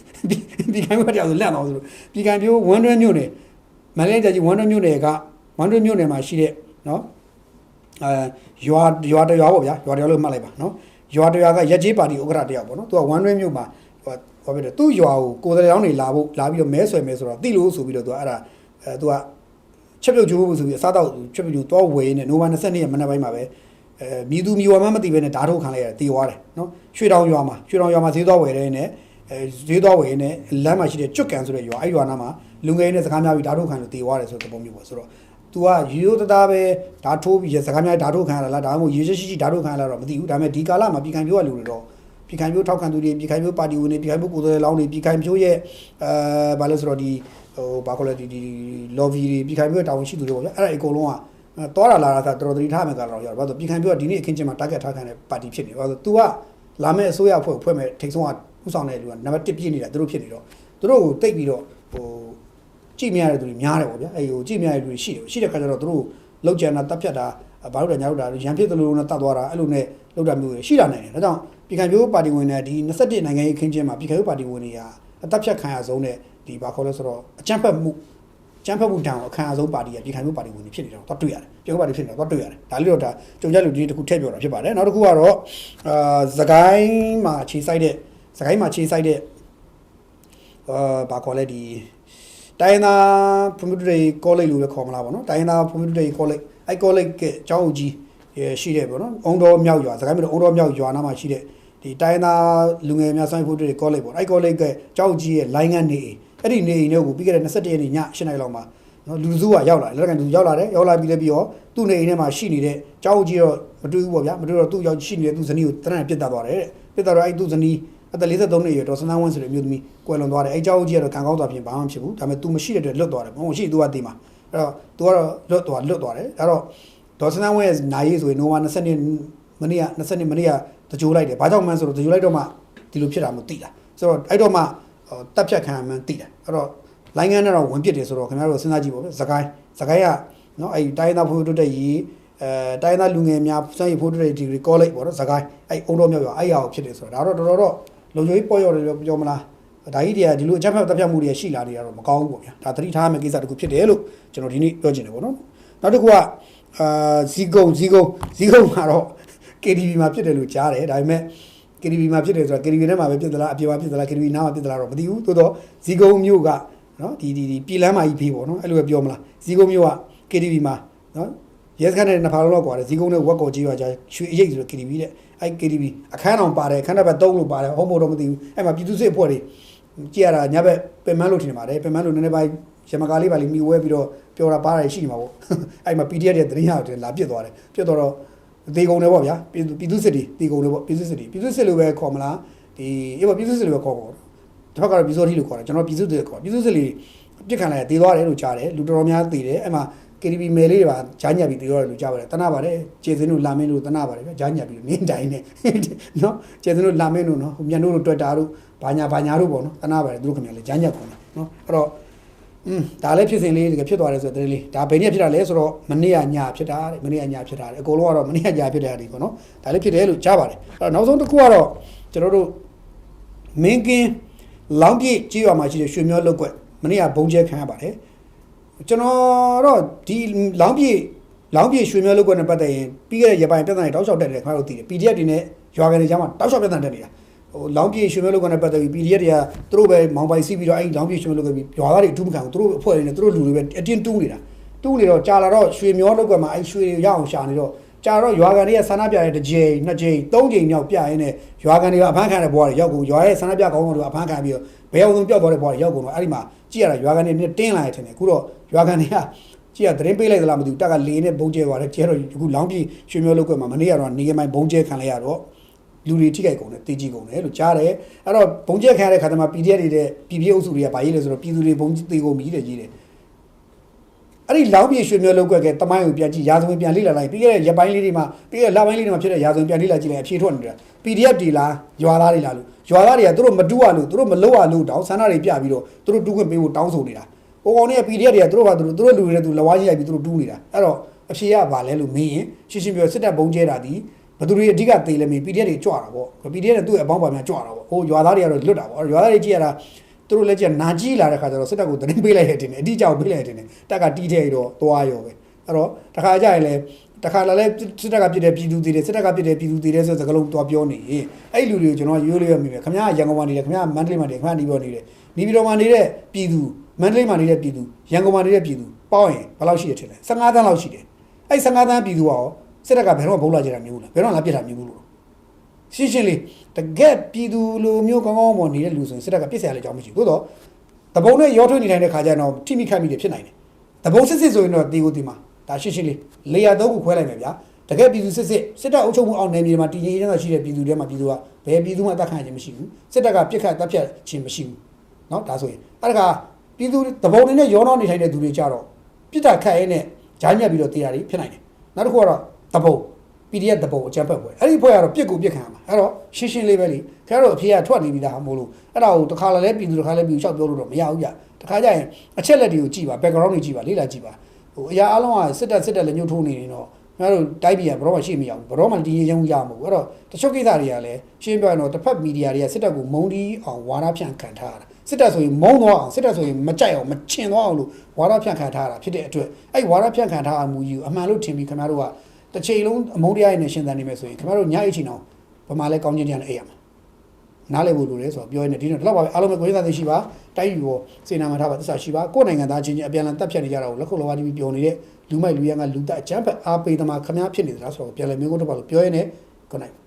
ပြည်ခိုင်ပြိုးကတယောက်ဆိုလန့်သွားဆိုလို့ပြည်ခိုင်ပြိုးဝန်းတွင်းမြို့နယ်မန္တလေးတိုင်းကြီးဝန်းတွင်းမြို့နယ်ကဝန်းတွင်းမြို့နယ်မှာရှိတဲ့နော်အဲရွာရွာတရွာပေါ့ဗျာရွာတရွာလို့မှတ်လိုက်ပါနော်ရွာတရွာကရက်ကြီးပါတီဥက္ကဋ္ဌတယောက်ပေါ့နော်သူကဝမ်းတွင်းမြို့မှာဟို ဟောပြတယ်သူ့ရွာကိုကိုယ်တိုင်တောင်းနေလာဖို့လာပြီးတော့မဲဆွယ်မဲဆိုတော့တိလို့ဆိုပြီးတော့သူကအဲ့ဒါအဲသူကချက်ပြုတ်ကျိုးဖို့ဆိုပြီးအစားတော့ချက်ပြုတ်ကျိုးတော့ဝယ်နေနိုဝင်22ရက်မနေ့ပိုင်းမှာပဲအဲမြည်သူမြည်ဝါမှမသိပဲနဲ့ဓာတ်ထုတ်ခံလိုက်ရတယ်တီသွားတယ်နော်ရွှေတောင်ရွာမှာရွှေတောင်ရွာမှာဈေးသွားဝယ်တဲ့နဲ့အဲဈေးသွားဝယ်နေလမ်းမှာရှိတဲ့ကျွတ်ကန်ဆိုတဲ့ရွာအဲ့ရွာနာမှာလူငယ်နဲ့စကားများပြီးဓာတ်ထုတ်ခံလို့တီသွားတယ်ဆိုတဲ့ပုံမျိုးပေါ့ဆိုတော့ तू ကရိုးရိုးသားသားပဲဓာတ်ထိုးပြီးစကားများဓာတ်ထိုးခံရတာလားဒါမှမဟုတ်ရေရှိရှိဓာတ်ထိုးခံရလားတော့မသိဘူးဒါပေမဲ့ဒီကာလမှာပြည်ခိုင်ပြိုးကလူတွေတော့ ပြည်ခိုင်ပြိုးထောက်ခံသူတွေပြည်ခိုင်ပြိုးပါတီဝင်တွေပြည်ခိုင်ပြိုးကိုယ်စားလှယ်လောင်းတွေပြည်ခိုင်ပြိုးရဲ့အဲဘာလဲဆိုတော့ဒီဟိုဘာခေါ်လဲဒီဒီ lobby တွေပြည်ခိုင်ပြိုးတာဝန်ရှိသူတွေပေါ့ဗျာအဲ့ဒါအကုန်လုံးကသွားတာလာတာဆိုတော်တော်သတိထားမယ်ကတော့ရောက်ဘာလို့ပြည်ခိုင်ပြိုးကဒီနေ့အခင်းချင်းမှာ target ထားခံတဲ့ပါတီဖြစ်နေဘာလို့ तू ကလာမဲ့အစိုးရအဖွဲ့ဖွဲ့မဲ့ထိတ်ဆုံးကဥဆောင်တဲ့လူကနံပါတ်1ပြည့်နေတာသူတို့ဖြစ်နေတော့သူတို့ကိုတိတ်ပြီးတော့ဟိုကြည့်မရတဲ့သူတွေများတယ်ပေါ့ဗျာအဲဟိုကြည့်မရတဲ့လူတွေရှိတယ်ရှိတဲ့ခါကျတော့သူတို့လောက်ကျန်တာတပ်ဖြတ်တာ ဘာလို့လဲညာလို့တာရန်ဖြစ်သလိုနဲ့တတ်သွားတာအဲ့လိုနဲ့လောက်တာမျိုးတွေရှိတာနိုင်တယ်ဒါကြောင့်ပြည်ခိုင်ပြိုးပါတီဝင်တွေဒီ21နိုင်ငံရေးခင်းချင်းမှာပြည်ခိုင်ပြိုးပါတီဝင်တွေဟာအတပ်ဖြတ်ခံရဆုံးတဲ့ဒီဘာခေါ်လဲဆိုတော့အကြမ်းဖက်မှုကျန်းဖက်မှုတန်ကိုအခမ်းအဆုံးပါတီကပြည်ခိုင်မှုပါတီဝင်တွေဖြစ်နေတော့တော့တွေ့ရတယ်ပြည်ခိုင်ပါတီဖြစ်နေတော့တွေ့ရတယ်ဒါလေးတော့ဒါကြုံကြလူကြီးတစ်ခုထည့်ပြောတာဖြစ်ပါတယ်နောက်တစ်ခုကတော့အာသခိုင်းမှာခြေဆိုင်တဲ့သခိုင်းမှာခြေဆိုင်တဲ့အာဘာခေါ်လဲဒီတိုင်းသားဖွံ့ဖြိုးရေးကောလိပ်လို့ပဲခေါ်မလားပေါ့နော်တိုင်းသားဖွံ့ဖြိုးရေးကောလိပ် အဲကောလိပ်ကကျောင်းအုပ်ကြီးရှိတဲ့ပေါ့နော်အုံတော်မြောက်ရွာသခိုင်းမြို့အုံတော်မြောက်ရွာနားမှာရှိတဲ့ဒီတိုင်းသားလူငယ်များဆိုင်ဖွံ့ဖြိုးရေးကောလိပ်ပေါ့အဲကောလိပ်ကကျောင်းအုပ်ကြီးရဲ့လိုင်းကနေအဲ့ဒီနေအိမ်တွေကိုပြီးခဲ့တဲ့21ရက်နေ့ည8နာရီလောက်မှာနော်လူစုကရောက်လာတယ်လက်ကန်လူရောက်လာတယ်ရောက်လာပြီးလည်းပြီးတော့သူ့နေအိမ်ထဲမှာရှိနေတဲ့ကျောင်းအုပ်ကြီးတော့မတွေ့ဘူးပေါ့ဗျာမတွေ့တော့သူ့ရောက်ရှိနေတဲ့သူ့ဇနီးကိုတရံပြစ်တက်သွားတယ်တဲ့ပြစ်တက်တော့အဲ့သူ့ဇနီးအသက်53နှစ်အရွယ်ဒေါ်စန်းသန်းဝင်းဆိုတဲ့အမျိုးသမီးကွယ်လွန်သွားတယ်အဲကျောင်းကြီးကတော့ကံကောင်းစွာဖြင့်ဘာမှမဖြစ်ဘူးဒါပေမဲ့ तू မရှိတဲ့အတွက်လွတ်သွားတယ်ဘုံရှိ तू ကတည်မှာ အဲ့တော့သူကတော့လွတ်သွားလွတ်သွားတယ်အဲ့တော့ဒေါ်စန်းဝဲနာရီဆိုရင်နိုဝါ20နှစ်မနေ့က20နှစ်မနေ့ကတကြိုးလိုက်တယ်ဘာကြောင့်မှန်းဆိုတော့တကြိုးလိုက်တော့မှဒီလိုဖြစ်တာမျိုးသိတာဆိုတော့အဲ့တော့မှတက်ဖြတ်ခံမှန်းသိတယ်အဲ့တော့လိုင်းငန်းနဲ့တော့ဝင်ပစ်တယ်ဆိုတော့ခင်ဗျားတို့စဉ်းစားကြည့်ပါဗျစကိုင်းစကိုင်းကနော်အဲ့တိုင်းသားဖို့တို့တဲ့ရီအဲတိုင်းသားလူငယ်များစွမ်းရည်ဖို့တို့တဲ့ဒီကောလိပ်ပေါ့နော်စကိုင်းအဲ့အုံတော်မြောက်ရောအဲ့ရအောင်ဖြစ်တယ်ဆိုတော့ဒါတော့တော်တော်တော့လုံခြုံရေးပေါ်ရော်တယ်ပြောမလား ဒါကြီးတွေကဒီလိုအကြမ်းဖက်တပ်ဖြတ်မှုတွေရှိလာနေတာတော့မကောင်းဘူးပေါ့ဗျာဒါသတိထားရမယ့်ကိစ္စတစ်ခုဖြစ်တယ်လို့ကျွန်တော်ဒီနေ့ပြောချင်တယ်ပေါ့နော်နောက်တစ်ခုကအာဇီကုံဇီကုံဇီကုံမှာတော့ KDB မှာဖြစ်တယ်လို့ကြားတယ်ဒါပေမဲ့ KDB မှာဖြစ်တယ်ဆိုတာ KDB ထဲမှာပဲဖြစ်သလားအပြေပါဖြစ်သလား KDB နားမှာဖြစ်သလားတော့မသိဘူးသို့တော့ဇီကုံမျိုးကနော်ဒီဒီဒီပြည်လမ်းမှာကြီးဖေးပေါ့နော်အဲ့လိုပဲပြောမလားဇီကုံမျိုးက KDB မှာနော်ရဲစခန်းနဲ့နှစ်ဖာလုံးလောက်ကွာတယ်ဇီကုံနဲ့ဝက်ကော်ကြီးရွာကြားရွှေအရိပ်ဆိုတော့ KDB တဲ့အဲ့ KDB အခန်းတော်ပါတယ်အခန်းနံပါတ်3လို့ပါတယ်ဟုတ်မို့တော့မသိဘူးအဲ့မှာပြည်သူစစ်အဖွဲ့တွေ ကြည့်ရတာညဘက်ပင်မလို့ထင်ပါတယ်ပင်မလို့နည်းနည်းပိုင်းရမကားလေးပါလေးမိဝဲပြီးတော့ပြောတာပါတာရှိနေမှာပေါ့အဲ့မှာ PDF တဲ့သတင်းရတယ်လာပြစ်သွားတယ်ပြစ်တော့တော့တေကုံတယ်ပေါ့ဗျာပြည်သူပြည်သူစစ်တွေတေကုံတယ်ပေါ့ပြည်သူစစ်တွေပြည်သူစစ်လိုပဲခေါ်မလားဒီအေးပေါ့ပြည်သူစစ်လိုပဲခေါ်ပေါ့တစ်ဖက်ကတော့ပြည်စောတိလို့ခေါ်တယ်ကျွန်တော်ပြည်သူစစ်ခေါ်ပြည်သူစစ်လေးပြစ်ခံလိုက်တေးသွားတယ်လို့ကြားတယ်လူတော်တော်များတေးတယ်အဲ့မှာ KTV မယ်လေးတွေပါဂျာညက်ပြီးတေးရတယ်လို့ကြားပါတယ်တနာပါတယ်ကျေစင်းတို့လာမင်းတို့တနာပါတယ်ဗျဂျာညက်ပြီးနင်းတိုင်းနဲ့နော်ကျေစင်းတို့လာမင်းတို့နော်မြန်တို့တို့တွေ့တာတို့ဘာညာဘာညာတို့ပေါ့နော်တနာပါတယ်သူတို့ခင်ဗျာလေဂျာညက်ခေါ်တယ်နော်အဲ့တော့อืมဒါလည်းဖြစ်စဉ်လေးတကယ်ဖြစ်သွားတယ်ဆိုတဲ့လေးဒါဘယ်နည်းဖြစ်တာလဲဆိုတော့မနေ့ကညဖြစ်တာတဲ့မနေ့ကညဖြစ်တာတဲ့အကုန်လုံးကတော့မနေ့ကညဖြစ်တာဒီပေါ့နော်ဒါလည်းဖြစ်တယ်လို့ကြားပါတယ်အဲ့တော့နောက်ဆုံးတစ်ခုကတော့ကျွန်တော်တို့မင်းကင်းလောင်းပြည့်ကြီးရွာမှာရှိတဲ့ရွှေမျောလောက်ကွက်မနေ့ကဘုံကျဲခံရပါတယ် ကျွန်တော်တော့ဒီလောင်းပြေလောင်းပြေရွှေမျိုးလောက်ကွက်နဲ့ပတ်သက်ရင်ပြီးခဲ့တဲ့ရပိုင်းပြဿနာတွေတောက်လျှောက်တက်တယ်ခင်ဗျားတို့သိတယ် PDF တွေနဲ့ရွာကန်တွေကြားမှာတောက်လျှောက်ပြဿနာတက်နေတာဟိုလောင်းပြေရွှေမျိုးလောက်ကွက်နဲ့ပတ်သက်ပြီး PDF တွေကသူတို့ပဲမောင်ပိုင်စီးပြီးတော့အဲ့ဒီလောင်းပြေရွှေမျိုးလောက်ကပြီးရွာသားတွေအထူးမခံဘူးသူတို့အဖွဲ့တွေနဲ့သူတို့လူတွေပဲအတင်းတူးနေတာတူးနေတော့ကြာလာတော့ရွှေမျိုးလောက်ကွက်မှာအဲ့ရွှေတွေရအောင်ရှာနေတော့ ကြာတော့ရွာကန်တွေကဆန္ဒပြတဲ့တစ်ကြိမ်နှစ်ကြိမ်သုံးကြိမ်မြောက်ပြရင်းနဲ့ရွာကန်တွေကအဖမ်းခံတဲ့ဘွားတွေရောက်ကုန်ရွာရဲ့ဆန္ဒပြကောင်းတွေကအဖမ်းခံပြီးတော့ဘယ်အောင်ဆုံးပျောက်သွားတဲ့ဘွားတွေရောက်ကုန်တော့အဲ့ဒီမှာကြည့်ရတာရွာကန်တွေနဲ့တင်းလာရထင်တယ်အခုတော့ရွာကန်တွေကကြည့်ရသတင်းပေးလိုက်သလားမသိဘူးတက်ကလေနဲ့ဘုံကျဲသွားတယ်ကျဲတော့အခုလောင်းပြေရွှေမျိုးလောက်ကွက်မှာမနေ့ကတော့နေကမိုင်ဘုံကျဲခံလိုက်ရတော့လူတွေထိခိုက်ကုန်တယ်တေးကြီးကုန်တယ်လို့ကြားတယ်အဲ့တော့ဘုံကျဲခံရတဲ့ခါတည်းမှာ PDF တွေတဲ့ပြည်ပြည်အုပ်စုတွေကဗာရေးလဲဆိုတော့ပြည်သူတွေဘုံသေးကုန်ပြီတဲ့ကြီးတယ် အဲ့ဒီလောင်းပြေရွှေမျိုးလောက်ကွက်ကတမိုင်းကိုပြန်ကြည့်ရာဇဝင်ပြန်လေ့လာလိုက်ပြီးခဲ့တဲ့ရက်ပိုင်းလေးတွေမှာပြီးခဲ့တဲ့လပိုင်းလေးတွေမှာဖြစ်တဲ့ရာဇဝင်ပြန်လေ့လာကြည့်လိုက်အဖြေထွက်နေတာ PDF တွေလားရွာသားတွေလားလို့ရွာသားတွေကသူတို့မတူးရလို့သူတို့မလုပ်ရလို့တောင်းဆန္ဒတွေပြပြီးတော့သူတို့တူးခွင့်ပေးဖို့တောင်းဆိုနေတာဟိုကောင်တွေက PDF တွေကသူတို့ဘာသူတို့သူတို့လူတွေနဲ့သူလဝါကြီးရိုက်ပြီးသူတို့တူးနေတာအဲ့တော့အဖြေရပါလဲလို့မင်းရင်ရှင်းရှင်းပြောစစ်တပ်ဘုံကျဲတာဒီဘသူတွေအဓိကသေးလဲမင်း PDF တွေကြွတာပေါ့ PDF နဲ့သူ့ရဲ့အပေါင်းပါများကြွတာပေါ့ဟိုရွာသားတွေကတော့လွတ်တာပေါ့ရွာသားတွေကြည့်ရတာ သူတို့လည်းကြည့်နာကြီးလာတဲ့ခါကျတော့စစ်တပ်ကိုတင်းပေးလိုက်တဲ့တင်တယ်အတိအကျပေးလိုက်တဲ့တင်တယ်တက်ကတီးထဲတော့သွားရောပဲအဲ့တော့တခါကြရင်လဲတခါလာလဲစစ်တပ်ကပြစ်တဲ့ပြည်သူတွေစစ်တပ်ကပြစ်တဲ့ပြည်သူတွေဆိုစကလုံးသွားပြောနေရင်အဲ့လူတွေကိုကျွန်တော်ရိုးလေးရမိမယ်ခင်ဗျားရန်ကုန်မှာနေတယ်ခင်ဗျားမန္တလေးမှာနေတယ်ခင်ဗျားနေပြောနေတယ်နေပြည်တော်မှာနေတဲ့ပြည်သူမန္တလေးမှာနေတဲ့ပြည်သူရန်ကုန်မှာနေတဲ့ပြည်သူပေါင်းရင်ဘယ်လောက်ရှိရထင်လဲ15တန်းလောက်ရှိတယ်အဲ့15တန်းပြည်သူကရောစစ်တပ်ကဘယ်တော့မှဘုံလာကြတာမျိုးလားဘယ်တော့မှပြစ်တာမျိုးလို့ ရှင်းရှင်းလေးတကက်ပြည်သူလူမျိုးကောင်းကောင်းပေါ်နေတဲ့လူဆိုရင်စစ်တပ်ကပြစ်စရာလည်းကြောင်းမရှိဘူးသို့တော့တပုံနဲ့ရောထွေးနေတိုင်းတဲ့ခါကျတော့ထိမိခတ်မိတယ်ဖြစ်နိုင်တယ်တပုံစစ်စစ်ဆိုရင်တော့တီကိုတီမှာဒါရှင်းရှင်းလေးလေယာတော့ကိုခွဲလိုက်မယ်ဗျာတကယ်ပြည်သူစစ်စစ်စစ်တပ်အုပ်ချုပ်မှုအောင်နယ်မြေမှာတည်ငြိမ်ရေးရှိတဲ့ပြည်သူတွေမှာပြည်သူကဘယ်ပြည်သူမှအသက်ခံခြင်းမရှိဘူးစစ်တပ်ကပြစ်ခတ်တပ်ဖြတ်ခြင်းမရှိဘူးเนาะဒါဆိုရင်အဲ့ဒါကပြည်သူတပုံတွေနဲ့ရောနှောနေထိုင်တဲ့သူတွေကြတော့ပြစ်တာခတ်ရဲနဲ့ဂျာညက်ပြီးတော့တရားတွေဖြစ်နိုင်တယ်နောက်တစ်ခုကတော့တပုံ PDF တပုံအကြမ်းဖက်ပွဲအဲ့ဒီပွဲကတော့ပြစ်ကိုပြစ်ခံရမှာအဲ့တော့ရှင်းရှင်းလေးပဲလေခင်ဗျားတို့အဖေကထွက်နေပြီလားမို့လို့အဲ့ဒါကိုတစ်ခါလည်းပြည်သူတစ်ခါလည်းပြည်လျှောက်ပြောလို့တော့မရဘူးကြတစ်ခါကျရင်အချက်လက်တွေကိုကြည့်ပါ background တွေကြည့်ပါလေ့လာကြည့်ပါဟိုအရာအလုံးကစစ်တပ်စစ်တပ်လည်းညှို့ထိုးနေနေတော့ခင်ဗျားတို့တိုက်ပြည်ကဘရောမှရှိမရဘူးဘရောမှတည်ငြိမ်ချမ်းရမှာဘူးအဲ့တော့တချို့ကိစ္စတွေကလည်းရှင်းပြရင်တော့တစ်ဖက်မီဒီယာတွေကစစ်တပ်ကိုမုံတီးအောင်ဝါဒဖြန့်ခံထားရတာစစ်တပ်ဆိုရင်မုံသွားအောင်စစ်တပ်ဆိုရင်မကြိုက်အောင်မချင်သွားအောင်လို့ဝါဒဖြန့်ခံထားရတာဖြစ်တဲ့အတွက်အဲ့ဝါဒဖြန့်ခံထားအမှုကြီးကိုအမှန်လို့ထင်ပြီးခင်ဗျားတို့က တစ်ချိန်လုံးအမုန်းတရားနဲ့ရှင်းသန်နေမယ်ဆိုရင်ခင်ဗျားတို့ညအိတ်ချင်အောင်ဗမာလဲကောင်းချင်းတရားနဲ့အိတ်ရမှာနားလည်ဖို့လိုတယ်ဆိုတော့ပြောရနေဒီတော့ဒီလောက်ပါပဲအားလုံးပဲကိုယ်ရည်သားသိရှိပါတိုက်ယူပေါ်စေနာမှာထားပါသစ္စာရှိပါကိုယ်နိုင်ငံသားချင်းချင်းအပြန်အလှန်တက်ဖြတ်နေကြတာကိုလက်ခုပ်လောပါတီးပြီးပြောနေတဲ့လူမိုက်လူရန်ကလူတက်အချမ်းဖက်အားပေးသမားခမားဖြစ်နေသလားဆိုတော့ပြန်လည်မျိုးကုန်းတော့ပါလို့ပြောရနေ good night